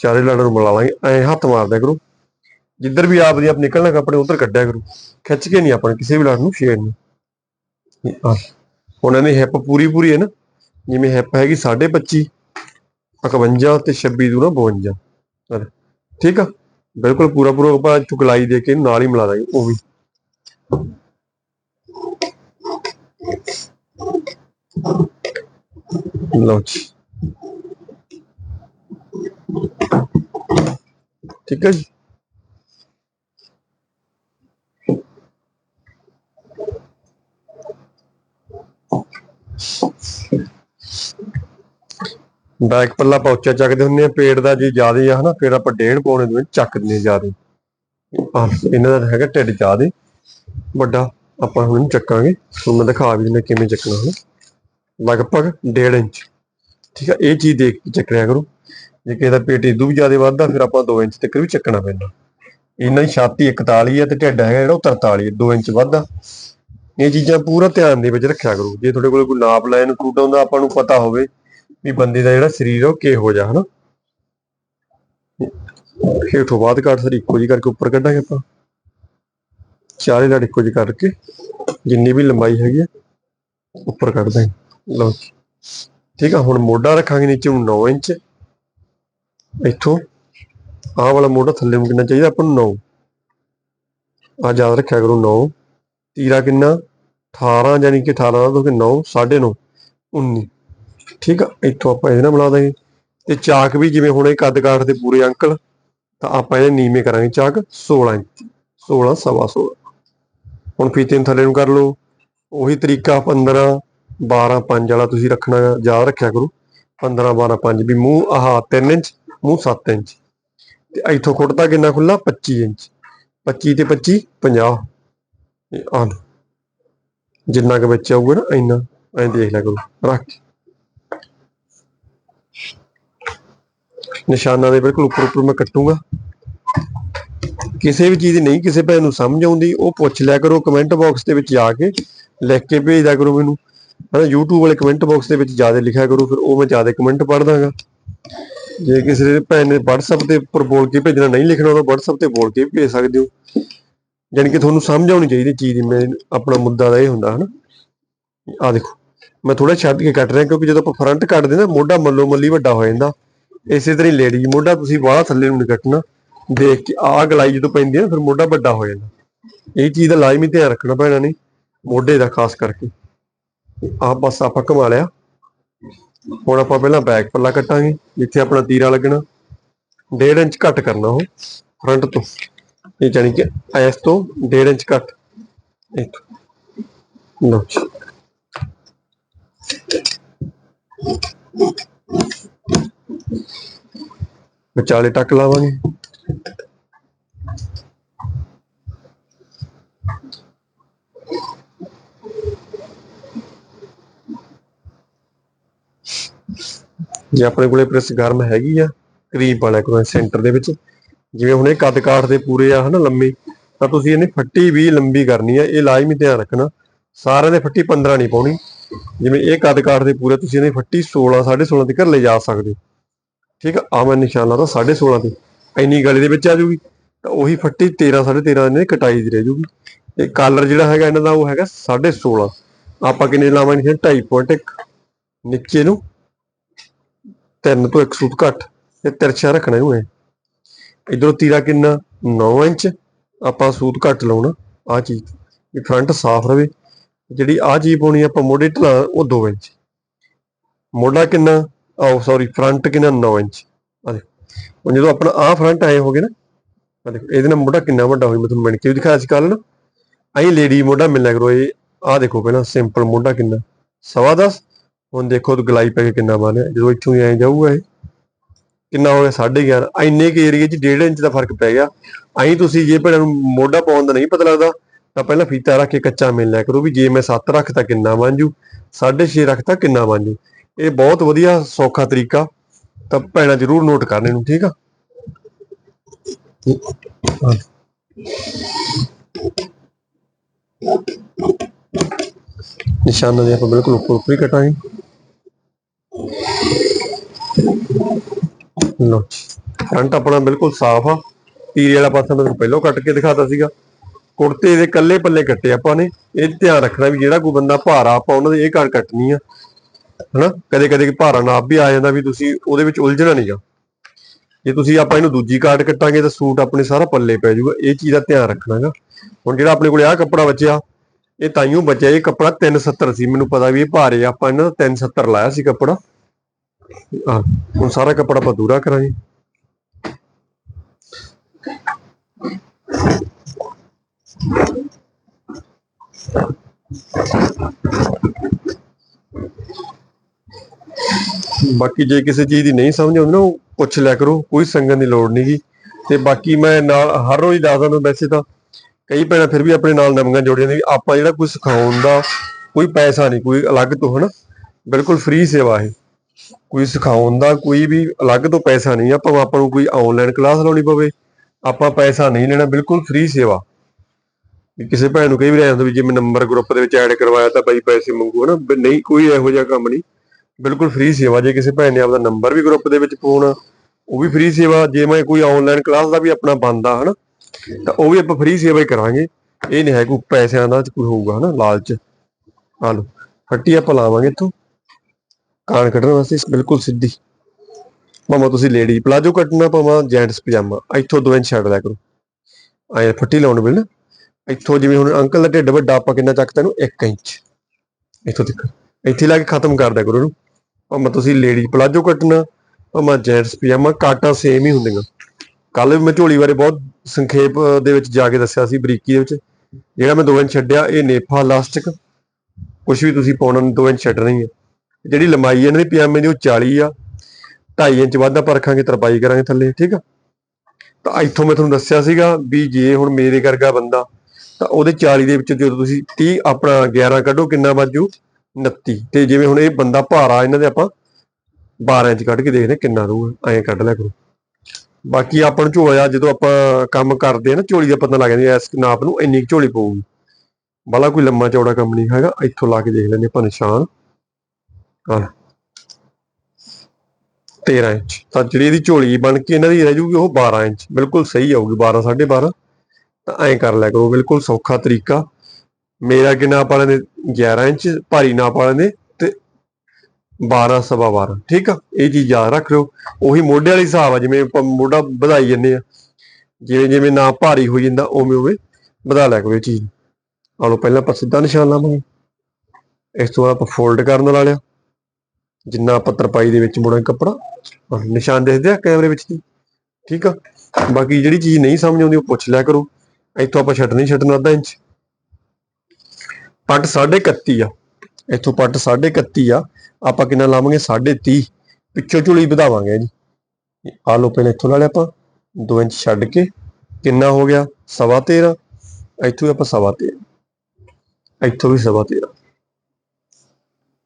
ਚਾਰੇ ਲੜ ਨੂੰ ਮਿਲਾ ਲਾਂਗੇ। ਐ ਹੱਥ ਮਾਰ ਦਿਆ ਕਰੋ। ਜਿੱਧਰ ਵੀ ਆਪ ਦੀ ਆਪ ਨਿਕਲਣਾ ਕੱਪੜੇ ਉਧਰ ਕੱਢਿਆ ਕਰੋ। ਖਿੱਚ ਕੇ ਨਹੀਂ ਆਪਣੇ ਕਿਸੇ ਵੀ ਲੜ ਨੂੰ ਛੇੜ ਨਹੀਂ ਹੁਣ ਇਹਦੀ ਹਿੱਪ ਪੂਰੀ ਪੂਰੀ ਹੈ ਨਾ। ਜਿਵੇਂ ਹਿੱਪ ਹੈਗੀ 25 51 ਤੇ 26 ਦੂਰਾ 52 ਚਲ ਠੀਕ ਆ? ਬਿਲਕੁਲ ਪੂਰਾ ਪੂਰਾ ਆਪਾਂ ਚੁਕਲਾਈ ਦੇ ਕੇ ਨਾਲ ਹੀ ਮਿਲਾ ਦਾਂਗੇ ਉਹ ਵੀ। ਲਓ ਜੀ। ਠੀਕ ਹੈ ਜੀ। ਬੈਕ ਪੱਲਾ ਪੌਚਾ ਚੱਕਦੇ ਹੁੰਦੇ ਆ ਪੇਟ ਦਾ ਜੇ ਜ਼ਿਆਦਾ ਆ ਹਨਾ ਫਿਰ ਆਪਾਂ ਡੇਢ ਪੌਣੇ ਦੇ ਵਿੱਚ ਚੱਕ ਦਿੰਦੇ ਜ਼ਿਆਦਾ ਆਹ, ਇਹਨਾਂ ਦਾ ਹੈਗਾ ਢਿੱਡ ਜ਼ਿਆਦਾ ਵੱਡਾ ਆਪਾਂ ਹੁਣ ਚੱਕਾਂਗੇ। ਤੁਹਾਨੂੰ ਮੈਂ ਦਿਖਾ ਵੀ ਦਿੰਦਾ ਕਿਵੇਂ ਚੱਕਣਾ ਹੈ ਲਗਭਗ 1.5 ਇੰਚ। ਠੀਕ ਆ, ਇਹ ਚੀਜ਼ ਦੇਖ ਕੇ ਚੱਕਰਿਆ ਕਰੋ। ਜੇ ਕਿਸੇ ਦਾ ਪੇਟ ਇਦੋਂ ਵੀ ਜ਼ਿਆਦਾ ਵੱਧਦਾ, ਫਿਰ ਆਪਾਂ 2 ਇੰਚ ਤੱਕ ਵੀ ਚੱਕਣਾ ਪੈਂਦਾ। ਇਹਨਾਂ ਦੀ ਛਾਤੀ 41 ਹੈ ਤੇ ਢਿੱਡ ਹੈਗਾ ਜਿਹੜਾ ਉਹ 43 2 ਇੰਚ ਵੱਧਦਾ। ਇਹ ਚੀਜ਼ਾਂ ਪੂਰਾ ਧਿਆਨ ਦੇ ਵਿੱਚ ਰੱਖਿਆ ਕਰੋ। ਜੇ ਤੁਹਾਡੇ ਕੋਲ ਕੋਈ ਨਾਪ ਲਾਈਨ ਸੂਟ ਆਉਂਦਾ, ਆਪਾਂ ਨੂੰ ਪਤਾ ਹੋਵੇ ਵੀ ਬੰਦੇ ਦਾ ਜਿਹੜਾ ਸਰੀਰ ਆ ਉਹ ਕਿਹੋ ਜਿਹਾ, ਹਨਾ? ਹੇਠੋਂ ਬਾਅਦ ਕੱਟ ਸਾਰੀ ਇੱਕੋ ਜੀ ਕਰਕੇ ਉੱਪਰ ਕੱਢਾਂਗੇ ਆਪਾਂ। ਚਾਰੇ ਲੜ ਇੱਕੋ ਜੀ ਕਰਕੇ ਜਿੰਨੀ ਵੀ ਲੰਬਾਈ ਹੈਗੀ ਆ, ਉੱਪਰ ਕੱਢ ਦਾਂਗੇ ਲਓ ਜੀ। ਠੀਕ ਆ, ਹੁਣ ਮੋਢਾ ਰੱਖਾਂਗੇ ਨੀਚੇ ਨੂੰ 9 ਇੰਚ। ਇੱਥੋਂ ਆਹ ਵਾਲਾ ਮੋਢਾ ਥੱਲੇ ਨੂੰ ਕਿੰਨਾ ਚਾਹੀਦਾ ਆਪਾਂ ਨੂੰ? 9 ਆ ਯਾਦ ਰੱਖਿਆ ਕਰੋ 9 ਤੀਰਾ ਕਿੰਨਾ? 18 ਯਾਨੀ ਕਿ 18 ਦਾ ਤੋਂ 9 9.5 19 ਠੀਕ ਆ, ਇੱਥੋਂ ਆਪਾਂ ਇਹਦੇ ਨਾਲ ਬਣਾ ਦਾਂਗੇ। ਤੇ ਚਾਕ ਵੀ ਜਿਵੇਂ ਹੁਣ ਇਹ ਕੱਦ ਕਾਠ ਦੇ ਪੂਰੇ ਅੰਕਲ, ਤਾਂ ਆਪਾਂ ਇਹਦੇ ਨੀਵੇਂ ਕਰਾਂਗੇ ਚਾਕ 16 ਇੰਚ 16 ਸਵਾ 16 ਹੁਣ ਫੀਤੇ ਨੂੰ ਥੱਲੇ ਨੂੰ ਕਰ ਲਓ। ਉਹੀ ਤਰੀਕਾ 15 12 5 ਵਾਲਾ ਤੁਸੀਂ ਰੱਖਣਾ, ਯਾਦ ਰੱਖਿਆ ਕਰੋ। 15 12 5 ਵੀ ਮੂੰਹ ਆਹ 3 ਇੰਚ, ਮੂੰਹ 7 ਇੰਚ। ਤੇ ਇੱਥੋਂ ਖੁੱਟਦਾ ਕਿੰਨਾ ਖੁੱਲਾ 25 ਇੰਚ। 25 ਤੇ 25 50 ਇਹ ਆ ਜਿੰਨਾ ਕੁ ਵਿੱਚ ਆਊਗਾ ਨਾ, ਇੰਨਾ। ਐਂ ਦੇਖ ਲਿਆ ਕਰੋ, ਰੱਖ ਕੇ। ਨਿਸ਼ਾਨਾਂ ਦੇ ਬਿਲਕੁਲ ਉੱਪਰ ਉੱਪਰ ਮੈਂ ਕੱਟੂਗਾ। ਕਿਸੇ ਵੀ ਚੀਜ਼ ਨਹੀਂ, ਕਿਸੇ ਭੈਣ ਨੂੰ ਸਮਝ ਆਉਂਦੀ, ਉਹ ਪੁੱਛ ਲਿਆ ਕਰੋ, ਕਮੈਂਟ ਬਾਕਸ ਦੇ ਵਿੱਚ ਜਾ ਕੇ। ਲਿਖ ਕੇ ਭੇਜ ਦਿਆ ਕਰੋ ਮੈਨੂੰ। ਹਨਾ, YouTube ਵਾਲੇ ਕਮੈਂਟ ਬਾਕਸ ਦੇ ਵਿੱਚ ਜ਼ਿਆਦਾ ਲਿਖਿਆ ਕਰੋ, ਫਿਰ ਉਹ ਮੈਂ ਜ਼ਿਆਦਾ ਕਮੈਂਟ ਪੜ੍ਹਦਾਗਾ। ਜੇ ਕਿਸੇ ਦੇ ਭੈਣ ਨੇ WhatsApp ਤੇ ਉੱਪਰ ਬੋਲ ਕੇ ਭੇਜਣਾ ਨਹੀਂ ਲਿਖਣਾ, ਤਾਂ WhatsApp ਤੇ ਬੋਲ ਕੇ ਭੇਜ ਸਕਦੇ ਹੋ। ਯਾਨੀ ਕਿ ਤੁਹਾਨੂੰ ਸਮਝ ਆਉਣੀ ਚਾਹੀਦੀ ਚੀਜ਼ ਮੈਂ ਆਪਣਾ ਮੁੱਦਾ ਦਾ ਇਹ ਹੁੰਦਾ, ਹਨਾ। ਆ ਦੇਖੋ, ਮੈਂ ਥੋੜਾ ਛੱਡ ਕੇ ਕੱਟ ਰਿਹਾ, ਕਿਉਂਕਿ ਜਦੋਂ ਆਪਾਂ ਫਰੰਟ ਕੱਟਦੇ ਨਾ, ਮੋਢਾ ਮੱਲੋ ਮੱਲੀ ਵੱਡਾ ਹੋ ਜਾਂਦਾ। ਇਸੇ ਤਰ੍ਹਾਂ ਹੀ ਲੇਡੀ ਮੋਢਾ ਤੁਸੀਂ ਬਾਹਲਾ ਥੱਲੇ ਨੂੰ ਨਹੀਂ ਕੱਟਣਾ। ਦੇਖ ਕੇ ਆ ਗਲਾਈ ਜਦੋਂ ਪੈਂਦੀ ਹੈ ਫਿਰ ਮੋਢਾ ਵੱਡਾ ਹੋ ਜਾਂਦਾ। ਇਹ ਚੀਜ਼ ਦਾ ਲਾਜ਼ਮੀ ਧਿਆਨ ਰੱਖਣਾ ਪੈਣਾ ਨਹੀਂ, ਮੋਢੇ ਦਾ, ਖਾਸ ਕਰਕੇ। ਆ ਬਸ ਆਪਾਂ ਘੁਮਾ ਲਿਆ। ਹੁਣ ਆਪਾਂ ਪਹਿਲਾਂ ਬੈਕ ਪੱਲਾ ਕੱਟਾਂਗੇ, ਜਿੱਥੇ ਆਪਣਾ ਤੀਰਾ ਲੱਗਣਾ। 1.5 ਇੰਚ ਘੱਟ ਕਰਨਾ ਉਹ ਫਰੰਟ ਤੋਂ। ਇਹ ਜਾਨੀ ਕਿ ਇਸ ਤੋਂ 1.5 ਇੰਚ ਘੱਟ। ਇੱਥੋਂ ਲਓ ਜੀ। ਵਿਚਾਲੇ ਟੱਕ ਲਾਵਾਂਗੇ। ਜੇ ਆਪਣੇ ਕੋਲੇ ਪ੍ਰੈਸ ਗਰਮ ਹੈਗੀ ਆ, ਕਰੀਬ ਵਾਲਾ ਕੋਲ ਸੈਂਟਰ ਦੇ ਵਿੱਚ, ਜਿਵੇਂ ਹੁਣ ਇਹ ਕੱਦ ਕਾਠ ਦੇ ਪੂਰੇ ਆ, ਹਨਾ ਲੰਮੇ, ਤਾਂ ਤੁਸੀਂ ਇਹਨੇ ਫੱਟੀ ਵੀ ਲੰਬੀ ਕਰਨੀ ਆ, ਇਹ ਲਾਜ਼ਮੀ ਧਿਆਨ ਰੱਖਣਾ, ਸਾਰਿਆਂ ਦੇ ਫੱਟੀ 15 ਨਹੀਂ ਪਾਉਣੀ, ਜਿਵੇਂ ਇਹ ਕੱਦ ਕਾਠ ਦੇ ਪੂਰੇ ਤੁਸੀਂ ਇਹਨੇ ਫੱਟੀ 16 16.5 ਤੱਕ ਲੈ ਜਾ ਸਕਦੇ ਹੋ, ਠੀਕ ਆ ਆ ਮੈਂ ਨਿਸ਼ਾਨ ਲਾਦਾ 16.5 ਤੇ, ਇੰਨੀ ਗਲੀ ਦੇ ਵਿੱਚ ਆ ਜੂਗੀ, ਤਾਂ ਉਹੀ ਫੱਟੀ 13 13.5 ਨੇ ਕਟਾਈ ਦੀ ਰਹਿ ਜੂਗੀ ਤੇ ਕਾਲਰ ਜਿਹੜਾ ਹੈਗਾ ਇਹਨਾਂ ਦਾ ਉਹ ਹੈਗਾ 16.5 ਆਪਾਂ ਕਿੰਨੇ ਲਾਵਾਂਗੇ 2.5.1 ਨੀਚੇ ਨੂੰ ਤਿੰਨ ਤੋਂ ਇੱਕ ਸੂਤ ਘੱਟ ਤੇ ਤਿਰਛਾ ਰੱਖਣਾ ਇਹਨੂੰ ਐ ਇਧਰੋਂ ਤੀਰਾ ਕਿੰਨਾ? 9 ਇੰਚ। ਆਪਾਂ ਸੂਤ ਘੱਟ ਲਾਉਣਾ ਆ ਚੀਜ਼। ਵੀ ਫਰੰਟ ਸਾਫ਼ ਰਵੇ, ਜਿਹੜੀ ਆ ਚੀਜ਼ ਪਾਉਣੀ ਆਪਾਂ ਮੋਢੇ ਢਲਾ ਉਹ 2 ਇੰਚ। ਮੋਢਾ ਕਿੰਨਾ? ਆਹ ਸੌਰੀ ਫਰੰਟ ਕਿੰਨਾ? 9 ਇੰਚ। ਆ ਦੇਖੋ, ਹੁਣ ਜਦੋਂ ਆਪਣਾ ਆ ਫਰੰਟ ਆਏ ਹੋਗੇ ਨਾ ਆ ਦੇਖੋ, ਇਹਦੇ ਨਾਲ ਮੋਢਾ ਕਿੰਨਾ ਵੱਡਾ ਹੋਈ ਮੈਂ ਤੁਹਾਨੂੰ ਮਿਣ ਕੇ ਵੀ ਦਿਖਾਇਆ ਸੀ ਕੱਲ ਨਾ। ਐਂ ਲੇਡੀ ਮੋਢਾ ਮਿਲਿਆ ਕਰੋ, ਇਹ ਆ ਦੇਖੋ ਪਹਿਲਾਂ ਸਿੰਪਲ ਮੋਢਾ ਕਿੰਨਾ? ਸਵਾ ਦਸ ਹੁਣ ਦੇਖੋ ਤੇ ਗਲਾਈ ਪੈ ਕੇ ਕਿੰਨਾ ਬਣਿਆ ਜਦੋਂ ਇੱਥੋਂ ਹੀ ਐਂ ਜਾਊਗਾ ਇਹ। ਕਿੰਨਾ ਹੋ ਗਿਆ? 11.5 ਇੰਨੇ ਕੇ ਏਰੀਏ 'ਚ 1.5 ਇੰਚ ਦਾ ਫ਼ਰਕ ਪੈ ਗਿਆ। ਐਂ ਤੁਸੀਂ ਜੇ ਭੈਣਾਂ ਨੂੰ ਮੋਢਾ ਪਾਉਣ ਦਾ ਨਹੀਂ ਪਤਾ ਲੱਗਦਾ, ਤਾਂ ਪਹਿਲਾਂ ਫੀਤਾ ਰੱਖ ਕੇ ਕੱਚਾ ਮਿਲ ਲਿਆ ਕਰੋ ਵੀ ਜੇ ਮੈਂ 7 ਰੱਖਤਾ ਕਿੰਨਾ ਬਣ ਜੂ 6.5 ਰੱਖਤਾ ਕਿੰਨਾ ਬਣ ਜੂ ਇਹ ਬਹੁਤ ਵਧੀਆ ਸੌਖਾ ਤਰੀਕਾ। ਤਾਂ ਭੈਣਾਂ ਜ਼ਰੂਰ ਨੋਟ ਕਰਨ ਨੂੰ, ਠੀਕ ਆ? ਨਿਸ਼ਾਨਾਂ ਦੇ ਆਪਾਂ ਬਿਲਕੁਲ ਉੱਪਰ ਉੱਪਰ ਹੀ ਕਟਾਂਗੇ। ਲੋ ਫਰੰਟ ਆਪਣਾ ਬਿਲਕੁਲ ਸਾਫ਼ ਆ। ਤੀਰੇ ਵਾਲਾ ਪਾਸਾ ਮੈਂ ਪਹਿਲਾਂ ਕੱਟ ਕੇ ਦਿਖਾਤਾ ਸੀਗਾ। ਕੁੜਤੇ ਦੇ ਕੱਲੇ ਪੱਲੇ ਕੱਟੇ ਆਪਾਂ ਨੇ। ਇਹ ਧਿਆਨ ਰੱਖਣਾ ਵੀ ਜਿਹੜਾ ਕੋਈ ਬੰਦਾ ਭਾਰਾ ਆਪਾਂ ਉਹਨਾਂ ਦੇ ਇਹ ਘਰ ਕੱਟਣੀ ਆ। ਹਨਾ? ਕਦੇ ਕਦੇ ਭਾਰਾ ਨਾਪ ਵੀ ਆ ਜਾਂਦਾ ਵੀ ਤੁਸੀਂ ਉਹਦੇ ਵਿੱਚ ਉਲਝਣਾ ਨਹੀਂਗਾ ਜੇ ਤੁਸੀਂ ਆਪਾਂ ਇਹਨੂੰ ਦੂਜੀ ਕਾਰਡ ਕੱਟਾਂਗੇ ਤਾਂ ਸੂਟ ਆਪਣੇ ਸਾਰਾ ਪੱਲੇ ਪੈ ਜਾਊਗਾ। ਇਹ ਚੀਜ਼ ਦਾ ਧਿਆਨ ਰੱਖਣਾਗਾ ਹੁਣ ਜਿਹੜਾ ਆਪਣੇ ਕੋਲੇ ਆਹ ਕੱਪੜਾ ਬਚਿਆ ਇਹ ਤਾਈਓ ਬਚਿਆ, ਇਹ ਕੱਪੜਾ 370 ਸੀ, ਮੈਨੂੰ ਪਤਾ ਵੀ ਇਹ ਭਾਰੇ ਆਪਾਂ ਇਹਨਾਂ ਦਾ 370 ਲਾਇਆ ਸੀ ਕੱਪੜਾ। ਆ ਹੁਣ ਸਾਰਾ ਕੱਪੜਾ ਆਪਾਂ ਦੂਰਾ ਕਰਾਂਗੇ। ਬਾਕੀ ਜੇ ਕਿਸੇ ਚੀਜ਼ ਦੀ ਨਹੀਂ ਸਮਝ ਆਉਂਦੀ ਨਾ, ਉਹ ਪੁੱਛ ਲਿਆ ਕਰੋ, ਕੋਈ ਸੰਗਨ ਦੀ ਲੋੜ ਨਹੀਂਗੀ ਤੇ ਬਾਕੀ ਮੈਂ ਨਾਲ, ਹਰ ਰੋਜ਼ ਦੱਸਦਾ ਨੂੰ ਵੈਸੇ ਤਾਂ ਕਈ ਭੈਣਾਂ ਫਿਰ ਵੀ ਆਪਣੇ ਨਾਲ ਨਵੀਆਂ ਜੋੜੀਆਂ ਜਾਂਦੀਆਂ ਵੀ ਆਪਾਂ ਜਿਹੜਾ ਕੋਈ ਸਿਖਾਉਣ ਦਾ ਕੋਈ ਪੈਸਾ ਨਹੀਂ, ਕੋਈ ਅਲੱਗ ਤੋਂ ਹਨਾ, ਬਿਲਕੁਲ ਫ੍ਰੀ ਸੇਵਾ ਹੈ ਕੋਈ ਸਿਖਾਉਣ ਦਾ ਕੋਈ ਵੀ ਅਲੱਗ ਤੋਂ ਪੈਸਾ ਨਹੀਂ, ਆਪਾਂ ਆਪਾਂ ਨੂੰ ਕੋਈ ਆਨਲਾਈਨ ਕਲਾਸ ਲਾਉਣੀ ਪਵੇ, ਆਪਾਂ ਪੈਸਾ ਨਹੀਂ ਲੈਣਾ, ਬਿਲਕੁਲ ਫ੍ਰੀ ਸੇਵਾ। ਕਿਸੇ ਭੈਣ ਨੂੰ ਕਈ ਵਾਰ ਆਉਂਦਾ ਵੀ ਜੇ ਮੈਂ ਨੰਬਰ ਗਰੁੱਪ ਦੇ ਵਿੱਚ ਐਡ ਕਰਵਾਇਆ ਤਾਂ ਬਾਈ ਪੈਸੇ ਮੰਗੂ ਹਨਾ ਨਹੀਂ ਕੋਈ ਇਹੋ ਜਿਹਾ ਕੰਮ ਨਹੀਂ। ਬਿਲਕੁਲ ਫ੍ਰੀ ਸੇਵਾ, ਜੇ ਕਿਸੇ ਭੈਣ ਨੇ ਆਪਦਾ ਨੰਬਰ ਵੀ ਗਰੁੱਪ ਦੇ ਵਿੱਚ ਪਾਉਣਾ, ਉਹ ਵੀ ਫ੍ਰੀ ਸੇਵਾ, ਜੇ ਮੈਂ ਕੋਈ ਆਨਲਾਈਨ ਕਲਾਸ ਦਾ ਵੀ ਆਪਣਾ ਬੰਦਾ ਹਨਾ ਤਾਂ ਉਹ ਵੀ ਆਪਾਂ ਫ੍ਰੀ ਸੇਵਾ ਹੀ ਕਰਾਂਗੇ। ਇਹ ਨਹੀਂ ਹੈ ਕੋਈ ਪੈਸਿਆਂ ਦਾ ਕੋਈ ਹੋਊਗਾ ਹਨਾ, ਲਾਲਚ। ਆ ਲਓ ਫੱਟੀ ਆਪਾਂ ਲਾਵਾਂਗੇ ਇੱਥੋਂ। ਕਾਣ ਕੱਢਣ ਵਾਸਤੇ ਬਿਲਕੁਲ ਸਿੱਧੀ। ਭਾਵੇਂ ਤੁਸੀਂ ਲੇਡੀ ਪਲਾਜੋ ਕੱਟਣਾ, ਭਾਵੇਂ ਜੈਂਟਸ ਪਜਾਮਾ, ਇੱਥੋਂ 2 ਇੰਚ ਛੱਡ ਲਿਆ ਕਰੋ। ਆਏ ਫੱਟੀ ਲਾਉਣ ਵੇਲੇ ਨਾ, ਇੱਥੋਂ ਜਿਵੇਂ ਹੁਣ ਅੰਕਲ ਦਾ ਢਿੱਡ ਵੱਡਾ, ਆਪਾਂ ਕਿੰਨਾ ਚੱਕਤਾ ਇਹਨੂੰ? 1 ਇੰਚ। ਇੱਥੋਂ ਤੱਕ ਇੱਥੇ ਲਾ ਕੇ ਖਤਮ ਕਰ ਦਿਆ ਕਰੋ ਇਹਨੂੰ। ਭਾਵੇਂ ਤੁਸੀਂ ਲੇਡੀ ਪਲਾਜੋ ਕੱਟਣਾ, ਭਾਵੇਂ ਜੈਂਟਸ ਪਜਾਮਾ, ਕਾਟਾਂ ਸੇਮ ਹੀ ਹੁੰਦੀਆਂ। ਕੱਲ ਵੀ ਮੈਂ ਝੋਲੀ ਬਾਰੇ ਬਹੁਤ ਸੰਖੇਪ ਦੇ ਵਿੱਚ ਜਾ ਕੇ ਦੱਸਿਆ ਸੀ ਬਰੀਕੀ ਦੇ ਵਿੱਚ। ਜਿਹੜਾ ਮੈਂ 2 ਇੰਚ ਛੱਡਿਆ, ਇਹ ਨੇਫਾ ਇਲਾਸਟਿਕ ਕੁਝ ਵੀ ਤੁਸੀਂ ਪਾਉਣਾ 2 ਇੰਚ ਛੱਡਣੀ ਹੈ ਜਿਹੜੀ ਲੰਬਾਈ ਇਹਨਾਂ ਦੀ ਪਜਾਮੇ ਦੀ ਉਹ 40 ਆ। 2.5 ਇੰਚ ਵਾਧਾ ਪਰਖਾਂਗੇ ਤਰਪਾਈ ਕਰਾਂਗੇ ਥੱਲੇ, ਠੀਕ ਆ? ਤਾਂ ਇੱਥੋਂ ਮੈਂ ਤੁਹਾਨੂੰ ਦੱਸਿਆ ਸੀਗਾ ਵੀ ਜੇ ਹੁਣ ਮੇਰੇ ਵਰਗਾ ਬੰਦਾ, ਤਾਂ ਉਹਦੇ 40 ਦੇ ਵਿੱਚ ਜਦੋਂ ਤੁਸੀਂ 30 ਆਪਣਾ 11 ਕੱਢੋ, ਕਿੰਨਾ ਵੱਜੂ? 29 ਤੇ ਜਿਵੇਂ ਹੁਣ ਇਹ ਬੰਦਾ ਭਾਰਾ, ਇਹਨਾਂ ਦੇ ਆਪਾਂ 12 ਇੰਚ ਕੱਢ ਕੇ ਦੇਖਦੇ ਹਾਂ ਕਿੰਨਾ ਰਹੂਗਾ ਐਂ ਕੱਢ ਲਿਆ ਕਰੋ। ਬਾਕੀ ਆਪਾਂ ਨੂੰ ਝੋਲਾ ਜਦੋਂ ਆਪਾਂ ਕੰਮ ਕਰਦੇ ਆ ਨਾ, ਝੋਲੀ ਦਾ ਪਤਾ ਲੱਗ ਜਾਂਦਾ ਇਸ ਨਾਪ ਨੂੰ ਇੰਨੀ ਕੁ ਝੋਲੀ ਪਊਗੀ। ਬਾਲਾ ਕੋਈ ਲੰਮਾ ਚੌੜਾ ਕੰਮ ਨਹੀਂ ਹੈਗਾ, ਇੱਥੋਂ ਲਾ ਕੇ ਦੇਖ ਲੈਂਦੇ ਆਪਾਂ ਨਿਸ਼ਾਨ। ਹਾਂ। 13 ਇੰਚ। ਤਾਂ ਜਿਹੜੀ ਇਹਦੀ ਝੋਲੀ ਬਣ ਕੇ ਇਹਨਾਂ ਦੀ ਰਹਿ ਜੂਗੀ ਉਹ 12 ਇੰਚ। ਬਿਲਕੁਲ ਸਹੀ ਆਊਗੀ 12 12.5 ਤਾਂ ਐਂ ਕਰ ਲਿਆ ਕਰੋ, ਬਿਲਕੁਲ ਸੌਖਾ ਤਰੀਕਾ। ਮੇਰਾ ਕਿ ਨਾਪ ਵਾਲਿਆਂ ਦੇ 11 ਇੰਚ, ਭਾਰੀ ਨਾਪ ਵਾਲਿਆਂ ਦੇ 12 ਸਵਾ 12 ਠੀਕ ਆ? ਇਹ ਚੀਜ਼ ਯਾਦ ਰੱਖ ਲਿਓ। ਉਹੀ ਮੋਢੇ ਵਾਲੀ ਹਿਸਾਬ ਆ, ਜਿਵੇਂ ਆਪਾਂ ਮੋਢਾ ਵਧਾਈ ਜੰਨੇ ਆ। ਜਿਵੇਂ ਜਿਵੇਂ ਨਾ ਭਾਰੀ ਹੋ ਜਾਂਦਾ, ਉਵੇਂ ਉਵੇਂ ਵਧਾ ਲਿਆ ਕਰੋ ਇਹ ਚੀਜ਼ ਆ ਲਓ, ਪਹਿਲਾਂ ਆਪਾਂ ਸਿੱਧਾ ਨਿਸ਼ਾਨ ਲਾਵਾਂਗੇ। ਇਸ ਤੋਂ ਬਾਅਦ ਆਪਾਂ ਫੋਲਡ ਕਰਨ ਲਾ ਲਿਆ। ਜਿੰਨਾ ਆਪਾਂ ਤਰਪਾਈ ਦੇ ਵਿੱਚ ਮੋੜਾਂ ਕੱਪੜਾ ਨਿਸ਼ਾਨ ਦੇਖਦੇ ਆ ਕੈਮਰੇ ਵਿੱਚ ਦੀ ਠੀਕ ਆ? ਬਾਕੀ ਜਿਹੜੀ ਚੀਜ਼ ਨਹੀਂ ਸਮਝ ਆਉਂਦੀ, ਉਹ ਪੁੱਛ ਲਿਆ ਕਰੋ। ਇੱਥੋਂ ਆਪਾਂ ਛੱਡ ਨਹੀਂ ਛੱਡਣਾ ਅੱਧਾ ਇੰਚ। ਪੱਟ 31 ਆ। ਇੱਥੋਂ ਪੱਟ 31 ਆ। ਆਪਾਂ ਕਿੰਨਾ ਲਾਵਾਂਗੇ? 30 ਪਿੱਛੋਂ ਝੁਲੀ ਵਧਾਵਾਂਗੇ ਜੀ। ਆ ਲੋ ਪਹਿਲਾਂ ਇੱਥੋਂ ਲਾ ਲਿਆ ਆਪਾਂ। 2 ਇੰਚ ਛੱਡ ਕੇ। ਕਿੰਨਾ ਹੋ ਗਿਆ? ਸਵਾ 13 ਇੱਥੋਂ ਵੀ ਆਪਾਂ ਸਵਾ 13 ਇੱਥੋਂ ਵੀ ਸਵਾ 13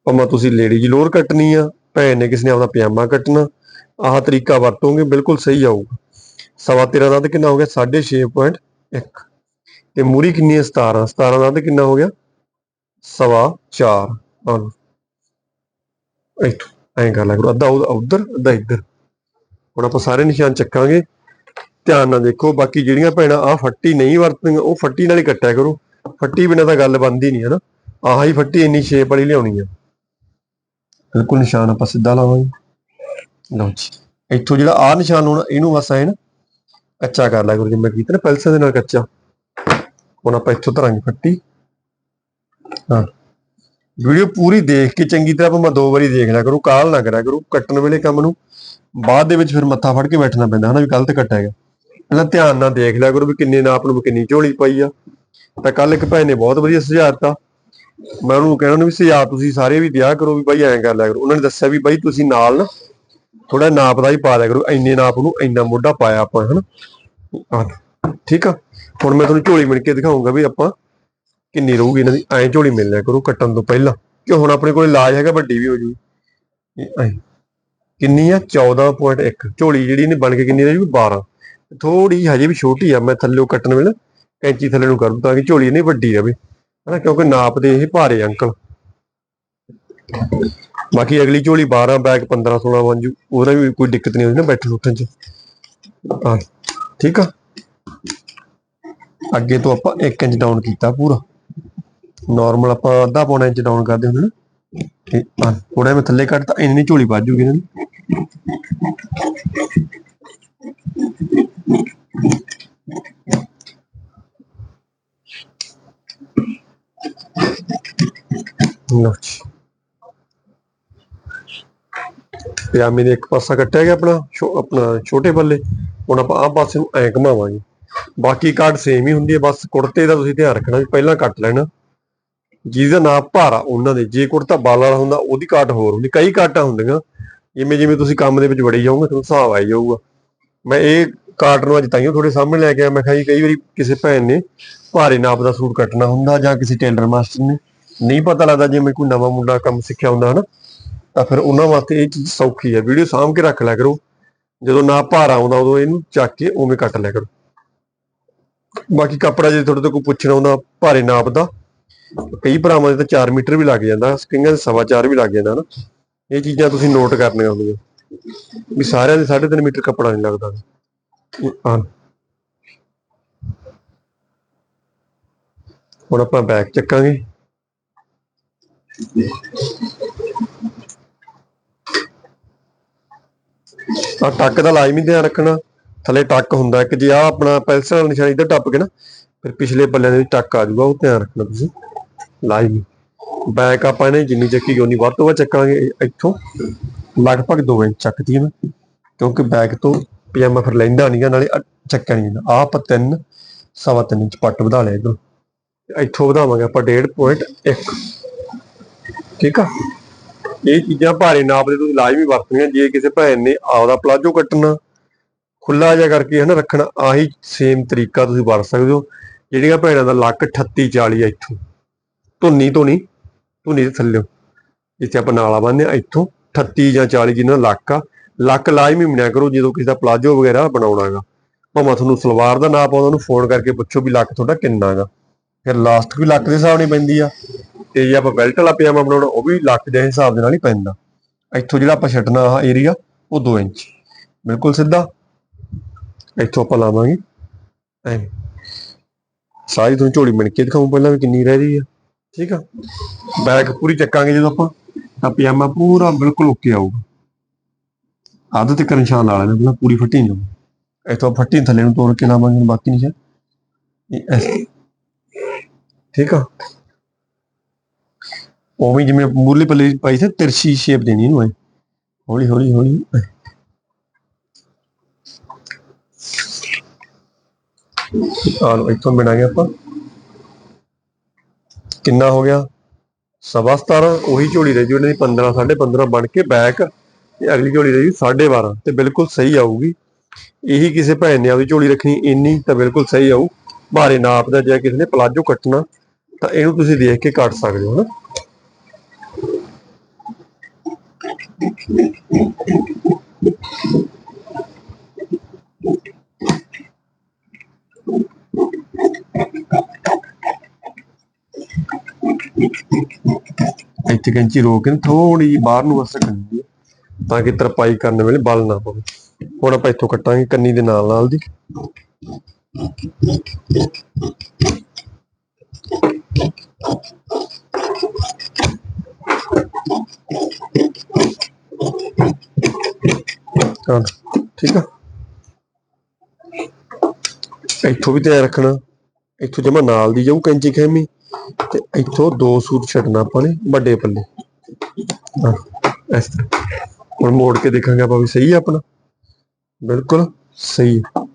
ਭਾਵੇਂ ਤੁਸੀਂ ਲੇਡੀ ਜੀ ਲੋਅਰ ਕੱਟਣੀ ਆ। ਭੈਣ ਨੇ ਕਿਸੇ ਨੇ ਆਪਣਾ ਪਜਾਮਾ ਕੱਟਣਾ। ਆਹ ਤਰੀਕਾ ਵਰਤੋਂਗੇ, ਬਿਲਕੁਲ ਸਹੀ ਆਊਗਾ। ਸਵਾ 13 ਦਾ ਤੇ ਕਿੰਨਾ ਹੋ ਗਿਆ? 6.5.1 ਤੇ ਮੂਰੀ ਕਿੰਨੀ ਹੈ 17 17 ਦਾ ਤੇ ਕਿੰਨਾ ਹੋ ਗਿਆ? ਸਵਾ 4 ਹਾਂ ਇੱਥੋਂ ਐਂ ਕਰ ਲਿਆ ਕਰੋ, ਅੱਧਾ ਉਧ- ਅੱਧਾ ਇੱਧਰ। ਹੁਣ ਆਪਾਂ ਸਾਰੇ ਨਿਸ਼ਾਨ ਚੱਕਾਂਗੇ। ਧਿਆਨ ਨਾਲ ਦੇਖੋ, ਬਾਕੀ ਜਿਹੜੀਆਂ ਭੈਣਾਂ ਆ ਫੱਟੀ ਨਹੀਂ ਵਰਤਦੀਆਂ ਉਹ ਫੱਟੀ ਨਾਲ ਹੀ ਕੱਟਿਆ ਕਰੋ। ਫੱਟੀ ਬਿਨਾਂ ਤਾਂ ਗੱਲ ਬਣਦੀ ਨਹੀਂ ਹੈ ਨਾ ਆਹ ਹੀ ਫੱਟੀ ਇੰਨੀ ਸ਼ੇਪ ਵਾਲੀ ਲਿਆਉਣੀ ਆ। ਬਿਲਕੁਲ ਨਿਸ਼ਾਨ ਆਪਾਂ ਸਿੱਧਾ ਲਾਵਾਂਗੇ। ਲਓ ਜੀ। ਇੱਥੋਂ ਜਿਹੜਾ ਆ ਨਿਸ਼ਾਨ ਹੋਣਾ ਇਹਨੂੰ ਬਸ ਐਨ ਕੱਚਾ ਕਰ ਲਿਆ ਕਰੋ, ਜਿਵੇਂ ਕੀਤਾ ਨਾ, ਪੈਲਸਾਂ ਦੇ ਨਾਲ ਕੱਚਾ। ਹੁਣ ਆਪਾਂ ਇੱਥੋਂ ਧਰਾਂਗੇ ਫੱਟੀ। ਹਾਂ। ਵੀਡੀਓ ਪੂਰੀ ਦੇਖ ਕੇ ਚੰਗੀ ਤਰ੍ਹਾਂ ਆਪਾਂ ਦੋ ਵਾਰੀ ਦੇਖ ਲਿਆ ਕਰੋ, ਕਾਲ ਨਾ ਕਰਿਆ ਕਰੋ, ਕੱਟਣ ਵੇਲੇ ਕੰਮ ਨੂੰ ਬਾਅਦ ਦੇ ਵਿੱਚ ਫਿਰ ਮੱਥਾ ਫੜ ਕੇ ਬੈਠਣਾ ਪੈਂਦਾ, ਹਨਾ ਵੀ ਕੱਲ ਤੇ ਪਹਿਲਾਂ ਧਿਆਨ ਨਾਲ ਦੇਖ ਲਿਆ ਕਰੋ ਵੀ ਕਿੰਨੇ ਨਾਪ ਨੂੰ ਕਿੰਨੀ ਝੋਲੀ ਪਾਈ ਆ। ਤਾਂ ਕੱਲ ਇੱਕ ਭੈਣ ਨੇ ਬਹੁਤ ਵਧੀਆ ਸੁਝਾਅ ਦਿੱਤਾ। ਮੈਂ ਉਹਨੂੰ ਕਹਿਣਾ ਨੂੰ ਵੀ ਸੁਝਾਅ ਤੁਸੀਂ ਸਾਰੇ ਵੀ ਦਿਆ ਕਰੋ ਵੀ ਬਾਈ ਐਂ ਕਰ ਲਿਆ ਕਰੋ। ਉਹਨਾਂ ਨੇ ਦੱਸਿਆ ਵੀ ਬਾਈ ਤੁਸੀਂ ਨਾਲ ਨਾ ਥੋੜਾ ਨਾਪ ਦਾ ਹੀ ਪਾ ਲਿਆ ਕਰੋ, ਇੰਨੇ ਨਾਪ ਨੂੰ ਇੰਨਾ ਮੋਢਾ ਪਾਇਆ ਆਪਾਂ, ਹਨਾ। ਠੀਕ ਆ। ਹੁਣ ਮੈਂ ਤੁਹਾਨੂੰ ਝੋਲੀ ਮਿਣ ਕੇ ਦਿਖਾਉਂਗਾ ਵੀ ਆਪਾਂ ਕਿੰਨੀ ਰਹੂਗੀ ਇਹਨਾਂ ਦੀ? ਐਂ ਝੋਲੀ ਮਿਲ ਲਿਆ ਕਰੋ ਕੱਟਣ ਤੋਂ ਪਹਿਲਾਂ। ਕਿ ਹੁਣ ਆਪਣੇ ਕੋਲ ਇਲਾਜ ਹੈਗਾ, ਵੱਡੀ ਵੀ ਹੋ ਜੂਗੀ। ਇਹ ਐਂ ਕਿੰਨੀ ਆ? 14.1 ਝੋਲੀ ਜਿਹੜੀ ਨੇ ਬਣ ਕੇ ਕਿੰਨੀ ਰਹਿ 12 ਥੋੜੀ ਹਜੇ ਵੀ ਛੋਟੀ ਆ, ਮੈਂ ਥੱਲੇ ਕੱਟਣ ਵੇਲੇ ਕੈਂਚੀ ਥੱਲੇ ਨੂੰ ਕਰ ਦੂੰ ਤਾਂ ਕਿ ਝੋਲੀ ਨਹੀਂ ਵੱਡੀ ਰਵੇ। ਹਨਾ, ਕਿਉਂਕਿ ਨਾਪ ਦੇ ਇਹ ਭਾਰੇ ਅੰਕਲ। ਬਾਕੀ ਅਗਲੀ ਝੋਲੀ 12 ਬੈਗ 15 16 ਬਣ ਜੂ ਉਹਦਾ ਵੀ ਕੋਈ ਦਿੱਕਤ ਨਹੀਂ ਆਉਂਦੀ ਨਾ ਬੈਠਣ ਉੱਠਣ ਚ। ਹਾਂ ਠੀਕ ਆ? ਅੱਗੇ ਤੋਂ ਆਪਾਂ 1 ਇੰਚ ਡਾਊਨ ਕੀਤਾ ਪੂਰਾ। ਨਾਰਮਲ ਆਪਾਂ ਅੱਧਾ ਪੌਣਾ ਇੰਚ ਡਾਊਨ ਕਰਦੇ ਹੁੰਦੇ ਨਾ। ਤੇ ਆ ਥੋੜਾ ਮੈਂ ਥੱਲੇ ਕੱਟਤਾ ਇੰਨੀ ਝੋਲੀ ਵੱਜ ਜੂਗੀ ਇਹਨਾਂ ਦੀ ਲਓ ਜੀ। ਪਜਾਮੇ ਦੇ ਇੱਕ ਪਾਸਾ ਕੱਟਿਆ ਗਿਆ ਆਪਣਾ ਆਪਣਾ ਛੋਟੇ ਪੱਲੇ। ਹੁਣ ਆਪਾਂ ਆਹ ਪਾਸੇ ਨੂੰ ਐਂ ਘੁਮਾਵਾਂਗੇ। ਬਾਕੀ ਕਾਟ ਸੇਮ ਹੀ ਹੁੰਦੀ ਹੈ, ਬਸ ਕੁੜਤੇ ਦਾ ਤੁਸੀਂ ਧਿਆਨ ਰੱਖਣਾ ਵੀ ਪਹਿਲਾਂ ਕੱਟ ਲੈਣਾ। ਜਿਹਦਾ ਨਾਪ ਭਾਰਾ ਉਹਨਾਂ ਦੇ, ਜੇ ਕੁੜਤਾ ਬਾਲ ਵਾਲਾ ਹੁੰਦਾ, ਉਹਦੀ ਕਾਟ ਹੋਰ ਹੁੰਦੀ, ਕਈ ਕਾਟਾਂ ਹੁੰਦੀਆਂ। ਜਿਵੇਂ ਜਿਵੇਂ ਤੁਸੀਂ ਕੰਮ ਦੇ ਵਿੱਚ ਵੜੀ ਜਾਓਗੇ, ਤੁਹਾਨੂੰ ਹਿਸਾਬ ਆਈ ਜਾਊਗਾ। ਮੈਂ ਇਹ ਕਾਟ ਨੂੰ ਅੱਜ ਤਾਈਓ ਤੁਹਾਡੇ ਸਾਹਮਣੇ ਲੈ ਕੇ ਆਇਆ। ਮੈਂ ਕਿਹਾ ਜੀ, ਕਈ ਵਾਰੀ ਕਿਸੇ ਭੈਣ ਨੇ ਭਾਰੇ ਨਾਪ ਦਾ ਸੂਟ ਕੱਟਣਾ ਹੁੰਦਾ ਜਾਂ ਕਿਸੇ ਟੇਲਰ ਮਾਸਟਰ ਨੇ। ਨਹੀਂ ਪਤਾ ਲੱਗਦਾ ਜਿਵੇਂ ਕੋਈ ਨਵਾਂ ਮੁੰਡਾ ਕੰਮ ਸਿੱਖਿਆ ਹੁੰਦਾ, ਹਨਾ? ਤਾਂ ਫਿਰ ਉਹਨਾਂ ਵਾਸਤੇ ਇਹ ਚੀਜ਼ ਸੌਖੀ ਹੈ ਵੀਡੀਓ ਸਾਂਭ ਕੇ ਰੱਖ ਲਿਆ ਕਰੋ। ਜਦੋਂ ਨਾ ਭਾਰਾ ਆਉਂਦਾ, ਉਦੋਂ ਇਹਨੂੰ ਚੱਕ ਕੇ ਉਵੇਂ ਕੱਟ ਲਿਆ ਕਰੋ। ਬਾਕੀ ਕੱਪੜਾ ਜੇ ਤੁਹਾਡੇ ਤੋਂ ਕੋਈ ਪੁੱਛਣਾ ਹੁੰਦਾ, ਭਾਰੇ ਨਾਪ ਦਾ ਕਈ ਭਰਾਵਾਂ ਦੇ ਤਾਂ 4 ਮੀਟਰ ਵੀ ਲੱਗ ਜਾਂਦਾ, ਕਈਆਂ ਦੇ ਸਵਾ 4 ਵੀ ਲੱਗ ਜਾਂਦਾ ਨਾ। ਇਹ ਚੀਜ਼ਾਂ ਤੁਸੀਂ ਨੋਟ ਕਰਨੀਆਂ ਹੁੰਦੀਆਂ। ਵੀ ਸਾਰਿਆਂ ਦੇ 3.5 ਮੀਟਰ ਕੱਪੜਾ ਨਹੀਂ ਲੱਗਦਾ। ਇਹ ਹੁਣ ਆਪਾਂ ਬੈਕ ਚੱਕਾਂਗੇ। ਆ ਟੱਕ ਦਾ ਲਾਜ਼ਮੀ ਧਿਆਨ ਰੱਖਣਾ। ਥੱਲੇ ਟੱਕ ਹੁੰਦਾ ਇੱਕ ਜੇ ਆ ਆਪਣਾ ਪੈਲਸਰ ਵਾਲਾ ਇੱਧਰ ਟੱਪ ਕੇ ਨਾ, ਫਿਰ ਪਿਛਲੇ ਪੱਲਿਆਂ ਦੇ ਵਿੱਚ ਟੱਕ ਆ ਜਾਊਗਾ, ਉਹ ਧਿਆਨ ਰੱਖਣਾ ਤੁਸੀਂ। ਲਾਜ਼ਮੀ ਬੈਕ ਆਪਾਂ ਇਹਨੇ ਜਿੰਨੀ ਚੱਕੀ ਉਨੀ ਵੱਧ ਤੋਂ ਵੱਧ ਚੱਕਾਂਗੇ ਇੱਥੋਂ। ਲਗਭਗ 2 ਇੰਚ ਚੱਕਦੀ ਹੈ ਮੈਂ ਕਿਉਂਕਿ ਬੈਕ ਤੋਂ ਪਜਾਮਾ ਫਿਰ ਲੈਂਦਾ ਨਹੀਂਗਾ ਨਾਲੇ ਚੱਕਿਆ ਨਹੀਂ ਜਾਂਦਾ ਆਹ 3 ਸਵਾ ਤਿੰਨ ਇੰਚ ਪੱਟ ਵਧਾ ਲਿਆ ਇਧਰ। ਇੱਥੋਂ ਵਧਾਵਾਂਗੇ ਆਪਾਂ 1.1 ਠੀਕ ਆ? ਇਹ ਚੀਜ਼ਾਂ ਭਾਰੇ ਨਾਪ ਦੇ ਤੁਸੀਂ ਲਾਜ਼ਮੀ ਵਰਤਣੀਆਂ, ਜੇ ਕਿਸੇ ਭੈਣ ਨੇ ਆਪਦਾ ਪਲਾਜੋ ਕੱਟਣਾ ਖੁੱਲਾ ਜਿਹਾ ਕਰਕੇ ਹਨਾ ਰੱਖਣਾ, ਆਹੀ ਸੇਮ ਤਰੀਕਾ ਤੁਸੀਂ ਵਰਤ ਸਕਦੇ ਹੋ। ਜਿਹੜੀਆਂ ਭੈਣਾਂ ਦਾ ਲੱਕ 38 40 ਆ ਇੱਥੋਂ। ਧੁੰਨੀ ਤੋਂ ਨਹੀਂ, ਧੁੰਨੀ ਦੇ ਥੱਲੇ। ਜਿੱਥੇ ਆਪਾਂ ਨਾਲਾ ਬੰਨਦੇ ਆ ਇੱਥੋਂ 38 ਜਾਂ 40 ਜਿੰਨਾ ਲੱਕ ਆ। ਲੱਕ ਲਾਜ਼ਮੀ ਮੰਨਿਆ ਕਰੋ, ਜਦੋਂ ਕਿਸੇ ਦਾ ਪਲਾਜੋ ਵਗੈਰਾ ਬਣਾਉਣਾਗਾ ਭਾਵੇਂ ਤੁਹਾਨੂੰ ਸਲਵਾਰ ਦਾ ਨਾਪ ਆਉਂਦਾ ਉਹਨੂੰ ਫੋਨ ਕਰਕੇ ਪੁੱਛੋ ਵੀ ਲੱਕ ਤੁਹਾਡਾ ਕਿੰਨਾ ਗਾ ਫਿਰ ਲਾਸਟ ਵੀ ਲੱਕ ਦੇ ਹਿਸਾਬ ਨਾਲ ਪੈਂਦੀ ਆ। ਤੇ ਜੇ ਆਪਾਂ ਬੈਲਟ ਵਾਲਾ ਪਜਾਮਾ ਬਣਾਉਣਾ, ਉਹ ਵੀ ਲੱਕ ਦੇ ਹਿਸਾਬ ਦੇ ਨਾਲ ਹੀ ਪੈਂਦਾ। ਇੱਥੋਂ ਜਿਹੜਾ ਆਪਾਂ ਛੱਡਣਾ ਆ ਏਰੀਆ ਉਹ 2 ਇੰਚ। ਬਿਲਕੁਲ ਸਿੱਧਾ। ਇੱਥੋਂ ਆਪਾਂ ਲਾਵਾਂਗੇ। ਐਵੇਂ ਸਾਰੀ ਤੁਹਾਨੂੰ ਝੋਲੀ ਮਿਣ ਕੇ ਦਿਖਾਉਂ, ਪਹਿਲਾਂ ਵੀ ਕਿੰਨੀ ਰਹਿ ਰਹੀ ਆ। ਠੀਕ ਆ? ਬੈਕ ਪੂਰੀ ਚੱਕਾਂਗੇ ਜਦੋਂ ਆਪਾਂ। ਤਾਂ ਪਜਾਮਾ ਪੂਰਾ ਬਿਲਕੁਲ ਓਕੇ ਆਊਗਾ। ਆਦਤ ਤੇ ਨਿਸ਼ਾਨ ਲਾ ਲੈਣਾ ਪਹਿਲਾਂ ਪੂਰੀ ਫੱਟੀ ਨਹੀਂ ਇੱਥੋਂ ਫੱਟੀ ਥੱਲੇ ਨੂੰ ਤੋੜ ਕੇ ਲਾਵਾਂਗੇ ਬਾਕੀ ਨਿਸ਼ਾਨ ਠੀਕ ਆ? ਉਵੇਂ ਜਿਵੇਂ ਮੂਰਲੀ ਪੱਲੇ ਪਾਈ ਸੀ, ਤਿਰਛੀ ਸ਼ੇਪ ਦੇਣੀ ਇਹਨੂੰ ਐ। ਹੌਲੀ ਹੌਲੀ ਹੌਲੀ। ਐਂ। ਆ ਲਓ, ਇੱਥੋਂ ਆਪਾਂ। ਕਿੰਨਾ ਹੋ ਗਿਆ? ਸਵਾ 17 ਉਹੀ ਝੋਲੀ ਰਹੀ ਉਹਨਾਂ ਦੀ 15 15.5 ਬਣ ਕੇ ਬੈਕ ਤੇ ਅਗਲੀ ਝੋਲੀ ਰਹੀ 12.5 ਤੇ ਬਿਲਕੁਲ ਸਹੀ ਆਊਗੀ। ਇਹੀ ਕਿਸੇ ਭੈਣ ਨੇ ਆਪਦੀ ਝੋਲੀ ਰੱਖਣੀ ਇੰਨੀ, ਤਾਂ ਬਿਲਕੁਲ ਸਹੀ ਆਊ। ਭਾਰੇ ਨਾਪ ਦਾ ਜੇ ਕਿਸੇ ਨੇ ਪਲਾਜੋ ਕੱਟਣਾ, ਤਾਂ ਇਹਨੂੰ ਤੁਸੀਂ ਦੇਖ ਕੇ ਕੱਟ ਸਕਦੇ ਹੋ ਨਾ। ਇੱਥੇ ਕੈਂਚੀ ਰੋਕ ਕੇ ਥੋੜੀ ਜਿਹੀ ਬਾਹਰ ਨੂੰ ਵਸਤ ਕਰਨੀ ਤਾਂ ਕਿ ਤਰਪਾਈ ਕਰਨ ਵੇਲੇ ਬਲ ਨਾ ਪਵੇ। ਹੁਣ ਆਪਾਂ ਇੱਥੋਂ ਕੱਟਾਂਗੇ ਕੰਨੀ ਦੇ ਨਾਲ ਨਾਲ ਦੀ। ਹਾਂ, ਠੀਕ ਆ। ਇੱਥੋਂ ਵੀ ਧਿਆਨ ਰੱਖਣਾ। ਇੱਥੋਂ ਜਮਾ ਨਾਲ ਦੀ ਜਾਊ ਕੈਂਚੀ ਖੈਮੀ ਤੇ ਇੱਥੋਂ ਦੋ ਸੂਟ ਛੱਡਣਾ ਆਪਾਂ ਨੇ, ਵੱਡੇ ਪੱਲੇ। ਹਾਂ, ਇਸ ਤਰ੍ਹਾਂ। ਹੁਣ ਮੋੜ ਕੇ ਦੇਖਾਂਗੇ ਆਪਾਂ ਵੀ ਸਹੀ ਆ ਆਪਣਾ। ਬਿਲਕੁਲ ਸਹੀ ਹੈ।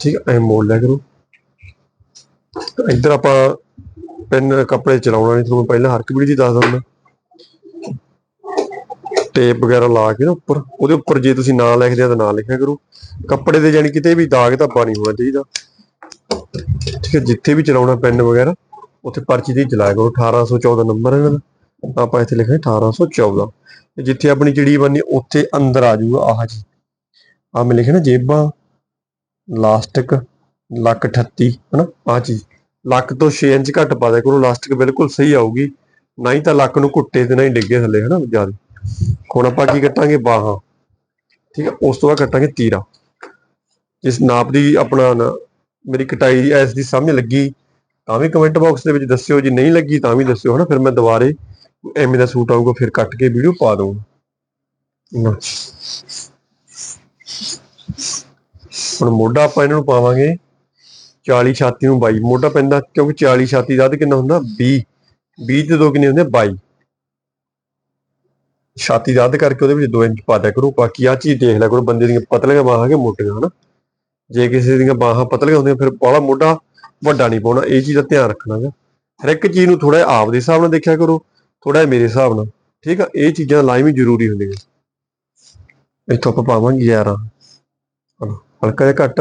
ਠੀਕ ਐ ਮੋੜ ਲਿਆ ਕਰੋ। ਇੱਧਰ ਆਪਾਂ ਪੈਨ ਕੱਪੜੇ ਚਲਾਉਣਾ ਨਹੀਂ ਤੁਹਾਨੂੰ ਪਹਿਲਾਂ ਹਰ ਇੱਕ ਵੀਡੀਓ 'ਚ ਦੱਸ ਦਿੰਦਾ। ਟੇਪ ਵਗੈਰਾ ਲਾ ਕੇ ਨਾ ਉੱਪਰ, ਉਹਦੇ ਉੱਪਰ ਜੇ ਤੁਸੀਂ ਨਾਂ ਲਿਖਦੇ ਆ ਤਾਂ ਨਾਂ ਲਿਖਿਆ ਕਰੋ। ਕੱਪੜੇ ਦੇ ਜਾਨੀ ਕਿਤੇ ਵੀ ਦਾਗ ਧੱਬਾ ਨਹੀਂ ਹੋਣਾ ਚਾਹੀਦਾ। ਠੀਕ ਹੈ ਜਿੱਥੇ ਵੀ ਚਲਾਉਣਾ, ਪੈਨ ਵਗੈਰਾ। ਉੱਥੇ ਪਰਚੀ ਦੀ ਚਲਾਇਆ ਕਰੋ 1814 ਨੰਬਰ ਹੈ ਇਹਨਾਂ ਦਾ। ਆਪਾਂ ਇੱਥੇ ਲਿਖਾਂਗੇ 1814 ਜਿੱਥੇ ਆਪਣੀ ਚਿੜੀ ਬੰਨੀ ਉੱਥੇ ਅੰਦਰ ਆ ਜਾਊਗਾ, ਆਹ ਜੀ। ਆ ਮੈਂ ਲਿਖਿਆ ਜੇਬਾਂ, ਲਾਸਟਿਕ, ਲੱਕ 38 ਹਨਾ ਆ ਚੀਜ਼। ਲੱਕ ਤੋਂ 6 ਇੰਚ ਘੱਟ ਪਾ ਦਿਆ ਕਰੋ, ਲਾਸਟਿਕ ਬਿਲਕੁਲ ਸਹੀ ਆਊਗੀ। ਨਹੀਂ ਤਾਂ ਲੱਕ ਨੂੰ ਘੁੱਟੇ ਤੇ ਨਹੀਂ ਡਿੱਗੇ ਥੱਲੇ, ਹਨਾ, ਜ਼ਿਆਦਾ। ਹੁਣ ਆਪਾਂ ਕੀ ਕੱਟਾਂਗੇ? ਬਾਹਾਂ। ਠੀਕ ਹੈ ਉਸ ਤੋਂ ਬਾਅਦ ਕੱਟਾਂਗੇ ਤੀਰਾ। ਜਿਸ ਨਾਪ ਦੀ ਆਪਣਾ ਮੇਰੀ ਕਟਾਈ ਐਸ ਦੀ ਸਮਝ ਲੱਗੀ। ਤਾਂ ਵੀ ਕਮੈਂਟ ਬਾਕਸ ਦੇ ਵਿੱਚ ਦੱਸਿਓ, ਜੀ ਨਹੀਂ ਲੱਗੀ ਤਾਂ ਵੀ ਦੱਸਿਓ, ਹਨਾ, ਫਿਰ ਮੈਂ ਦੁਬਾਰੇ ਐਵੇਂ ਦਾ ਸੂਟ ਆਊਗਾ, ਫਿਰ ਕੱਟ ਕੇ ਵੀਡੀਓ ਪਾ ਦਊਂਗਾ। ਹੁਣ ਮੋਢਾ ਆਪਾਂ ਇਹਨਾਂ ਨੂੰ ਪਾਵਾਂਗੇ 40 ਛਾਤੀ ਨੂੰ 22 ਮੋਢਾ ਪੈਂਦਾ ਕਿਉਂਕਿ 40 ਛਾਤੀ ਦਾ ਅੱਧ ਕਿੰਨਾ ਹੁੰਦਾ? 20 20 ਤੇ ਦੋ ਕਿੰਨੇ ਹੁੰਦੇ? 22 ਛਾਤੀ ਦਾ ਅੱਧ ਕਰਕੇ ਉਹਦੇ ਵਿੱਚ 2 ਇੰਚ ਪਾ ਦਿਆ ਕਰੋ। ਬਾਕੀ ਆ ਚੀਜ਼ ਦੇਖ ਲਿਆ ਕਰੋ, ਬੰਦੇ ਦੀਆਂ ਪਤਲੀਆਂ ਬਾਹਾਂ ਕਿ ਮੋਟੀਆਂ, ਹਨਾ? ਜੇ ਕਿਸੇ ਦੀਆਂ ਬਾਹਾਂ ਪਤਲੀਆਂ ਹੁੰਦੀਆਂ, ਫਿਰ ਬਾਹਲਾ ਮੋਢਾ ਵੱਡਾ ਨਹੀਂ ਪਾਉਣਾ, ਇਹ ਚੀਜ਼ ਦਾ ਧਿਆਨ ਰੱਖਣਾ ਹੈ ਹਰ ਇੱਕ ਚੀਜ਼ ਨੂੰ ਥੋੜਾ ਆਪ ਦੇ ਹਿਸਾਬ ਨਾਲ ਦੇਖਿਆ ਕਰੋ ਥੋੜਾ ਮੇਰੇ ਹਿਸਾਬ ਨਾਲ, ਠੀਕ ਆ? ਇਹ ਚੀਜ਼ਾਂ ਲਾਜ਼ਮੀ ਜ਼ਰੂਰੀ ਹੁੰਦੀਆਂ। ਇੱਥੋਂ ਆਪਾਂ ਪਾਵਾਂਗੇ 11 ਹਲਕਾ ਜਿਹਾ ਘੱਟ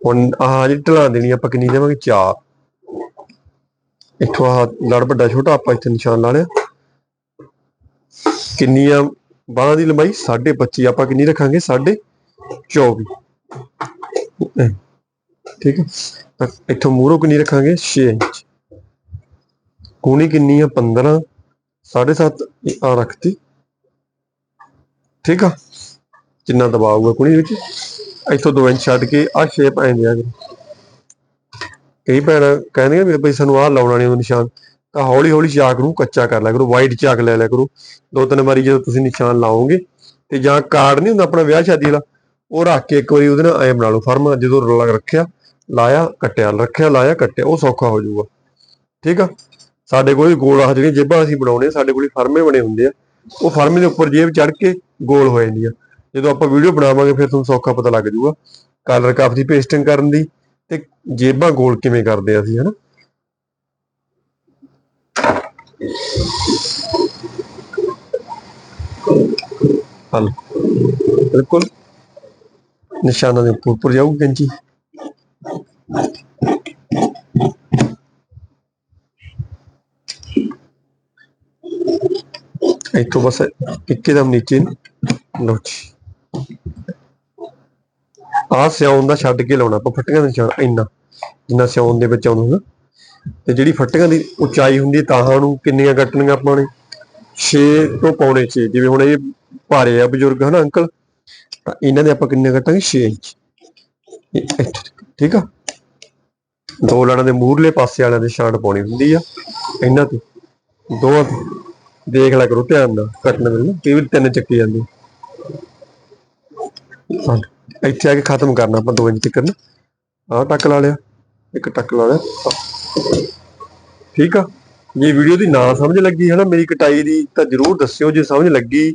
ਹੁਣ ਆਹ ਜਿਹੜੀ ਢਲਾਨ ਦੇਣੀ ਆਪਾਂ ਕਿੰਨੀ ਦੇਵਾਂਗੇ? 4 ਇੱਥੋਂ ਆਹ ਲੜ ਵੱਡਾ ਛੋਟਾ, ਆਪਾਂ ਇੱਥੇ ਨਿਸ਼ਾਨ ਲਾ ਲਿਆ। ਕਿੰਨੀ ਆ ਬਾਹਾਂ ਦੀ ਲੰਬਾਈ? 25 ਆਪਾਂ ਕਿੰਨੀ ਰੱਖਾਂਗੇ? 24 ਠੀਕ ਹੈ? ਤਾਂ ਇੱਥੋਂ ਮੂਹਰੋਂ ਕਿੰਨੀ ਰੱਖਾਂਗੇ? 6 ਇੰਚ। ਕੂਣੀ ਕਿੰਨੀ ਆ? 15 7.5 ਆ ਰੱਖਤੀ। ਠੀਕ ਆ? ਜਿੰਨਾ ਦਬਾਊਗਾ ਕੁਣੀ ਵਿੱਚ। ਇੱਥੋਂ 2 ਇੰਚ ਛੱਡ ਕੇ ਆ ਸ਼ੇਪ ਐਂ ਦਿਆ ਕਰੋ। ਕਈ ਭੈਣਾਂ ਕਹਿੰਦੀਆਂ ਵੀ ਬਈ ਸਾਨੂੰ ਆਹ ਲਾਉਣਾ ਨਹੀਂ ਉਹ ਨਿਸ਼ਾਨ। ਤਾਂ ਹੌਲੀ ਹੌਲੀ ਚਾਕ ਨੂੰ ਕੱਚਾ ਕਰ ਲਿਆ ਕਰੋ। ਵਾਈਟ ਚਾਕ ਲੈ ਲਿਆ ਕਰੋ। ਦੋ ਤਿੰਨ ਵਾਰੀ ਜਦੋਂ ਤੁਸੀਂ ਨਿਸ਼ਾਨ ਲਾਓਗੇ ਤੇ ਜਾਂ ਕਾਰਡ ਨਹੀਂ ਹੁੰਦਾ ਆਪਣਾ ਵਿਆਹ ਸ਼ਾਦੀ ਵਾਲਾ। ਉਹ ਰੱਖ ਕੇ ਇੱਕ ਵਾਰੀ ਉਹਦੇ ਨਾਲ ਐ ਬਣਾ ਲਓ, ਫਰਮ ਜਦੋਂ ਰੋਲਾ ਰੱਖਿਆ, ਲਾਇਆ, ਕੱਟਿਆ, ਰੱਖਿਆ, ਲਾਇਆ, ਕੱਟਿਆ, ਉਹ ਸੌਖਾ ਹੋ ਜਾਊਗਾ। ਠੀਕ ਆ? ਸਾਡੇ ਕੋਲ ਗੋਲ ਆ ਜਿਹੜੀਆਂ ਜੇਬਾਂ ਅਸੀਂ ਬਣਾਉਣੇ ਸਾਡੇ ਕੋਲ ਫਰਮੇ ਬਣੇ ਹੁੰਦੇ ਆ। ਉਹ ਫਰਮੇ ਦੇ ਉੱਪਰ ਜੇਬ ਚੜ ਕੇ ਗੋਲ ਹੋ ਜਾਂਦੀ ਆ। ਜਦੋਂ ਆਪਾਂ ਵੀਡੀਓ ਬਣਾਵਾਂਗੇ, ਫਿਰ ਤੁਹਾਨੂੰ ਸੌਖਾ ਪਤਾ ਲੱਗ ਜਾਊਗਾ। ਕਾਲਰ ਕਾਫ ਦੀ ਪੇਸਟਿੰਗ ਕਰਨ ਦੀ ਤੇ ਜੇਬਾਂ ਗੋਲ ਕਿਵੇਂ ਕਰਦੇ ਆ ਅਸੀਂ, ਹਨਾ? ਹਲ। ਬਿਲਕੁਲ। ਨਿਸ਼ਾਨਾਂ ਦੇ ਉੱਪਰ ਉੱਪਰ ਜਾਊਗੀ ਕੈਂਚੀ? ਇੱਥੋਂ ਬਸ ਇੱਕਦਮ ਨੀਚੇ ਨੂੰ। ਜੀ। ਆਹ ਸਿਆਉਣ ਦਾ ਛੱਡ ਕੇ ਲਾਉਣਾ, ਆਪਾਂ ਫੱਟੀਆਂ ਦਾ ਨਿਸ਼ਾਨ ਇੰਨਾ, ਜਿੰਨਾ ਸਿਆਉਣ ਦੇ ਵਿੱਚ ਆਉਂਦਾ ਹੁੰਦਾ ਤੇ ਜਿਹੜੀ ਫੱਟੀਆਂ ਦੀ ਉਚਾਈ ਹੁੰਦੀ ਤਾਹਾਂ ਨੂੰ ਕਿੰਨੀਆਂ ਕੱਟਣੀਆਂ ਆਪਾਂ ਨੇ? 6 ਤੋਂ ਪੌਣੇ 6 ਜਿਵੇਂ ਹੁਣ ਇਹ ਭਾਰੇ ਆ ਬਜ਼ੁਰਗ, ਹਨਾ ਅੰਕਲ? ਤਾਂ ਇਹਨਾਂ ਦੇ ਆਪਾਂ ਕਿੰਨੇ ਕੱਟਾਂਗੇ? 6 ਇੰਚ। ਠੀਕ ਆ? ਦੋ ਲੜਾਂ ਦੇ ਮੂਹਰਲੇ ਪਾਸੇ ਵਾਲਿਆਂ ਦੇ ਛਾਂਟ ਪਾਉਣੀ ਹੁੰਦੀ ਆ। ਇਹਨਾਂ ਤੇ। ਦੋਵਾਂ ਦੇਖ ਲੈ ਕਰੋ ਧਿਆਨ ਨਾਲ, ਕੱਟਣ ਵੇਲੇ ਕਈ ਵਾਰ ਤਿੰਨ ਚੱਕੀ ਜਾਂਦੇ। ਇੱਥੇ ਆ ਕੇ ਖਤਮ ਕਰਨਾ ਆਪਾਂ 2 ਇੰਚ ਤੱਕ ਨਾ। ਆਹ ਟੱਕ ਲਾ ਲਿਆ। ਇੱਕ ਟੱਕ ਲਾ ਲਿਆ। ਠੀਕ ਆ? ਜੇ ਵੀਡੀਓ ਦੀ ਨਾ ਸਮਝ ਲੱਗੀ ਹੈ ਨਾ ਮੇਰੀ ਕਟਾਈ ਦੀ ਤਾਂ ਜਰੂਰ ਦੱਸਿਓ। ਜੇ ਸਮਝ ਲੱਗੀ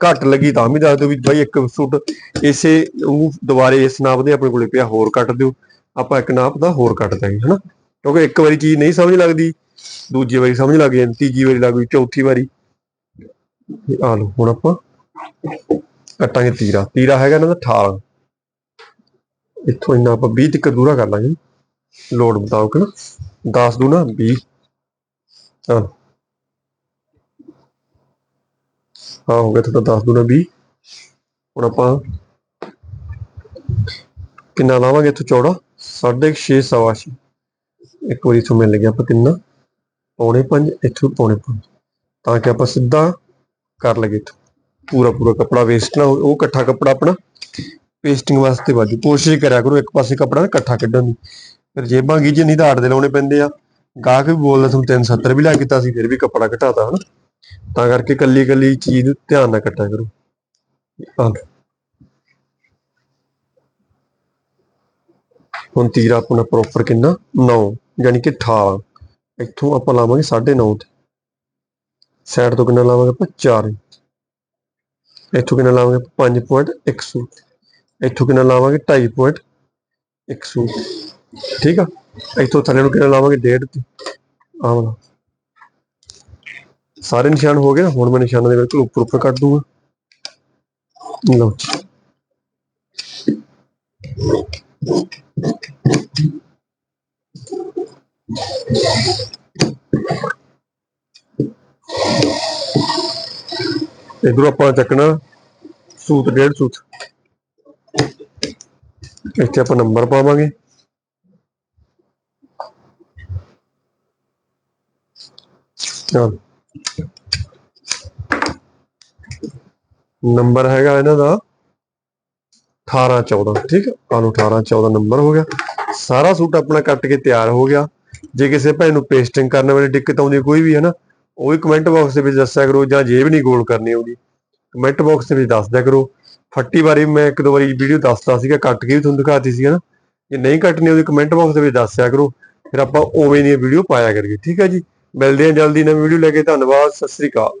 ਘੱਟ ਲੱਗੀ ਤਾਂ ਵੀ ਦੱਸ ਦਿਓ ਵੀ ਬਾਈ ਇੱਕ ਸੂਟ ਇਸੇ ਉਹ ਦੁਬਾਰੇ ਇਸ ਨਾਪ ਦੇ ਆਪਣੇ ਕੋਲੇ ਪਿਆ, ਹੋਰ ਕੱਟ ਦਿਓ। ਆਪਾਂ ਇੱਕ ਨਾਪ ਦਾ ਹੋਰ ਕੱਟ ਦਾਂਗੇ ਹਨਾ? ਕਿਉਂਕਿ ਇੱਕ ਵਾਰੀ ਚੀਜ਼ ਨਹੀਂ ਸਮਝ ਲੱਗਦੀ, ਦੂਜੀ ਵਾਰੀ ਸਮਝ ਲੱਗ ਜਾਂਦੀ, ਤੀਜੀ ਵਾਰੀ ਲੱਗ ਗਈ ਚੌਥੀ ਵਾਰੀ। ਆ ਲਓ, ਹੁਣ ਆਪਾਂ ਕੱਟਾਂਗੇ ਤੀਰਾ। ਤੀਰਾ ਹੈਗਾ ਇਹਨਾਂ ਦਾ 18 ਇੱਥੋਂ ਇੰਨਾ ਆਪਾਂ 20 ਤੱਕ ਦੂਰਾ ਕਰ ਲਾਂਗੇ। ਲੋਡ ਮੁਤਾਬਕ ਨਾ 10 ਦੂ ਨਾ 20 ਹਾਂ ਹਾਂ ਹੋ ਗਿਆ ਤੁਹਾਡਾ 10 ਦੂਣਾ ਨਾ 20 ਹੁਣ ਆਪਾਂ ਕਿੰਨਾ ਲਾਵਾਂਗੇ ਇੱਥੋਂ ਚੌੜਾ? 6.5 ਸਵਾ ਛੇ। ਇੱਕ ਵਾਰੀ ਇੱਥੋਂ ਮਿਲ ਗਿਆ ਆਪਾਂ ਕਿੰਨਾ? ਪੌਣੇ 5 ਇੱਥੋਂ ਪੌਣੇ 5 ਤਾਂ ਕਿ ਆਪਾਂ ਸਿੱਧਾ ਕਰ ਲਗੇ ਇੱਥੋਂ। ਪੂਰਾ ਪੂਰਾ ਕੱਪੜਾ ਵੇਸਟ ਨਾ ਹੋਵੇ। ਉਹ ਇਕੱਠਾ ਕੱਪੜਾ ਆਪਣਾ ਪੇਸਟਿੰਗ ਵਾਸਤੇ ਵਾਜੂ। ਕੋਸ਼ਿਸ਼ ਕਰਿਆ ਕਰੋ ਇੱਕ ਪਾਸੇ ਕੱਪੜਾ ਇਕੱਠਾ ਕੱਢਣ ਦੀ। ਫਿਰ ਜੇਬਾਂ ਗੀਜੇ ਨਹੀਂ ਤਾਂ ਦੇ ਲਾਉਣੇ ਪੈਂਦੇ ਆ। ਗਾਹਕ ਵੀ ਬੋਲਦਾ, ਤੁਹਾਨੂੰ 370 ਵੀ ਲਾ ਕੀਤਾ ਸੀ, ਫਿਰ ਵੀ ਕੱਪੜਾ ਘਟਾਤਾ ਹਨਾ? ਤਾਂ ਕਰਕੇ ਕੱਲੀ ਕੱਲੀ ਚੀਜ਼ ਧਿਆਨ ਨਾਲ ਕੱਟਿਆ ਕਰੋ। ਆਹ। ਲਓ। ਹੁਣ ਤੀਰਾ ਆਪਣਾ ਪ੍ਰੋਪਰ ਕਿੰਨਾ? 9 ਯਾਨੀ ਕਿ 18 ਇੱਥੋਂ ਆਪਾਂ ਲਾਵਾਂਗੇ 9.5 ਤੇ। ਸਾਈਡ ਤੋਂ ਕਿੰਨਾ ਲਾਵਾਂਗੇ ਆਪਾਂ? 4 ਇੱਥੋਂ ਕਿੰਨਾ ਲਾਵਾਂਗੇ 5.1 ਸੂਟ ਇੱਥੋਂ ਕਿੰਨਾ ਲਾਵਾਂਗੇ? 2.5 ਸੂਟ ਠੀਕ ਆ? ਇੱਥੋਂ ਥੱਲੇ ਨੂੰ ਕਿੰਨਾ ਲਾਵਾਂਗੇ? 1.5 ਤੇ। ਆਹ ਵਾਲਾ। ਸਾਰੇ ਨਿਸ਼ਾਨ ਹੋ ਗਏ, ਹੁਣ ਮੈਂ ਨਿਸ਼ਾਨਾਂ ਦੇ ਬਿਲਕੁਲ ਉੱਪਰ ਉੱਪਰ ਕੱਟ ਦੂੰਗਾ। ਲਓ ਜੀ। ਇਧਰੋਂ ਆਪਾਂ ਚੱਕਣਾ ਸੂਤ, ਡੇਢ ਸੂਤ। ਇੱਥੇ ਆਪਾਂ ਨੰਬਰ ਪਾਵਾਂਗੇ। ਚਲੋ। ਨੰਬਰ ਹੈਗਾ ਇਹਨਾਂ ਦਾ 18 14 ਠੀਕ ਹੈ? ਆਹ ਲਓ 18 14 ਨੰਬਰ ਹੋ ਗਿਆ। ਸਾਰਾ ਸੂਟ ਆਪਣਾ ਕੱਟ ਕੇ ਤਿਆਰ ਹੋ ਗਿਆ। ਜੇ ਕਿਸੇ ਭੈਣ ਨੂੰ ਪੇਸਟਿੰਗ ਕਰਨ ਵੇਲੇ ਦਿੱਕਤ ਆਉਂਦੀ, ਕੋਈ ਵੀ ਹੈ ਨਾ ਉਹ ਵੀ ਕਮੈਂਟ ਬਾਕਸ ਦੇ ਵਿੱਚ ਦੱਸਿਆ ਕਰੋ, ਜਾਂ ਜੇ ਵੀ ਨਹੀਂ ਗੋਲ ਕਰਨੀ ਆਉਂਦੀ ਕਮੈਂਟ ਬਾਕਸ ਦੇ ਵਿੱਚ ਦੱਸ ਦਿਆ ਕਰੋ। ਫੱਟੀ ਬਾਰੇ ਮੈਂ ਇੱਕ ਦੋ ਵਾਰੀ ਵੀਡੀਓ ਦੱਸਦਾ ਸੀਗਾ, ਕੱਟ ਕੇ ਵੀ ਤੁਹਾਨੂੰ ਦਿਖਾਤੀ ਸੀ ਨਾ ਜੇ ਨਹੀਂ ਕੱਟਣੀ ਉਹਦੀ ਕਮੈਂਟ ਬਾਕਸ ਦੇ ਵਿੱਚ ਦੱਸਿਆ ਕਰੋ। ਫਿਰ ਆਪਾਂ ਉਵੇਂ ਦੀਆਂ ਵੀਡੀਓ ਪਾਇਆ ਕਰੀਏ, ਠੀਕ ਹੈ ਜੀ? ਮਿਲਦੇ ਹਾਂ ਜਲਦੀ ਨਵੀਂ ਵੀਡੀਓ ਲੈ ਕੇ। ਧੰਨਵਾਦ ਸਤਿ ਸ੍ਰੀ ਅਕਾਲ।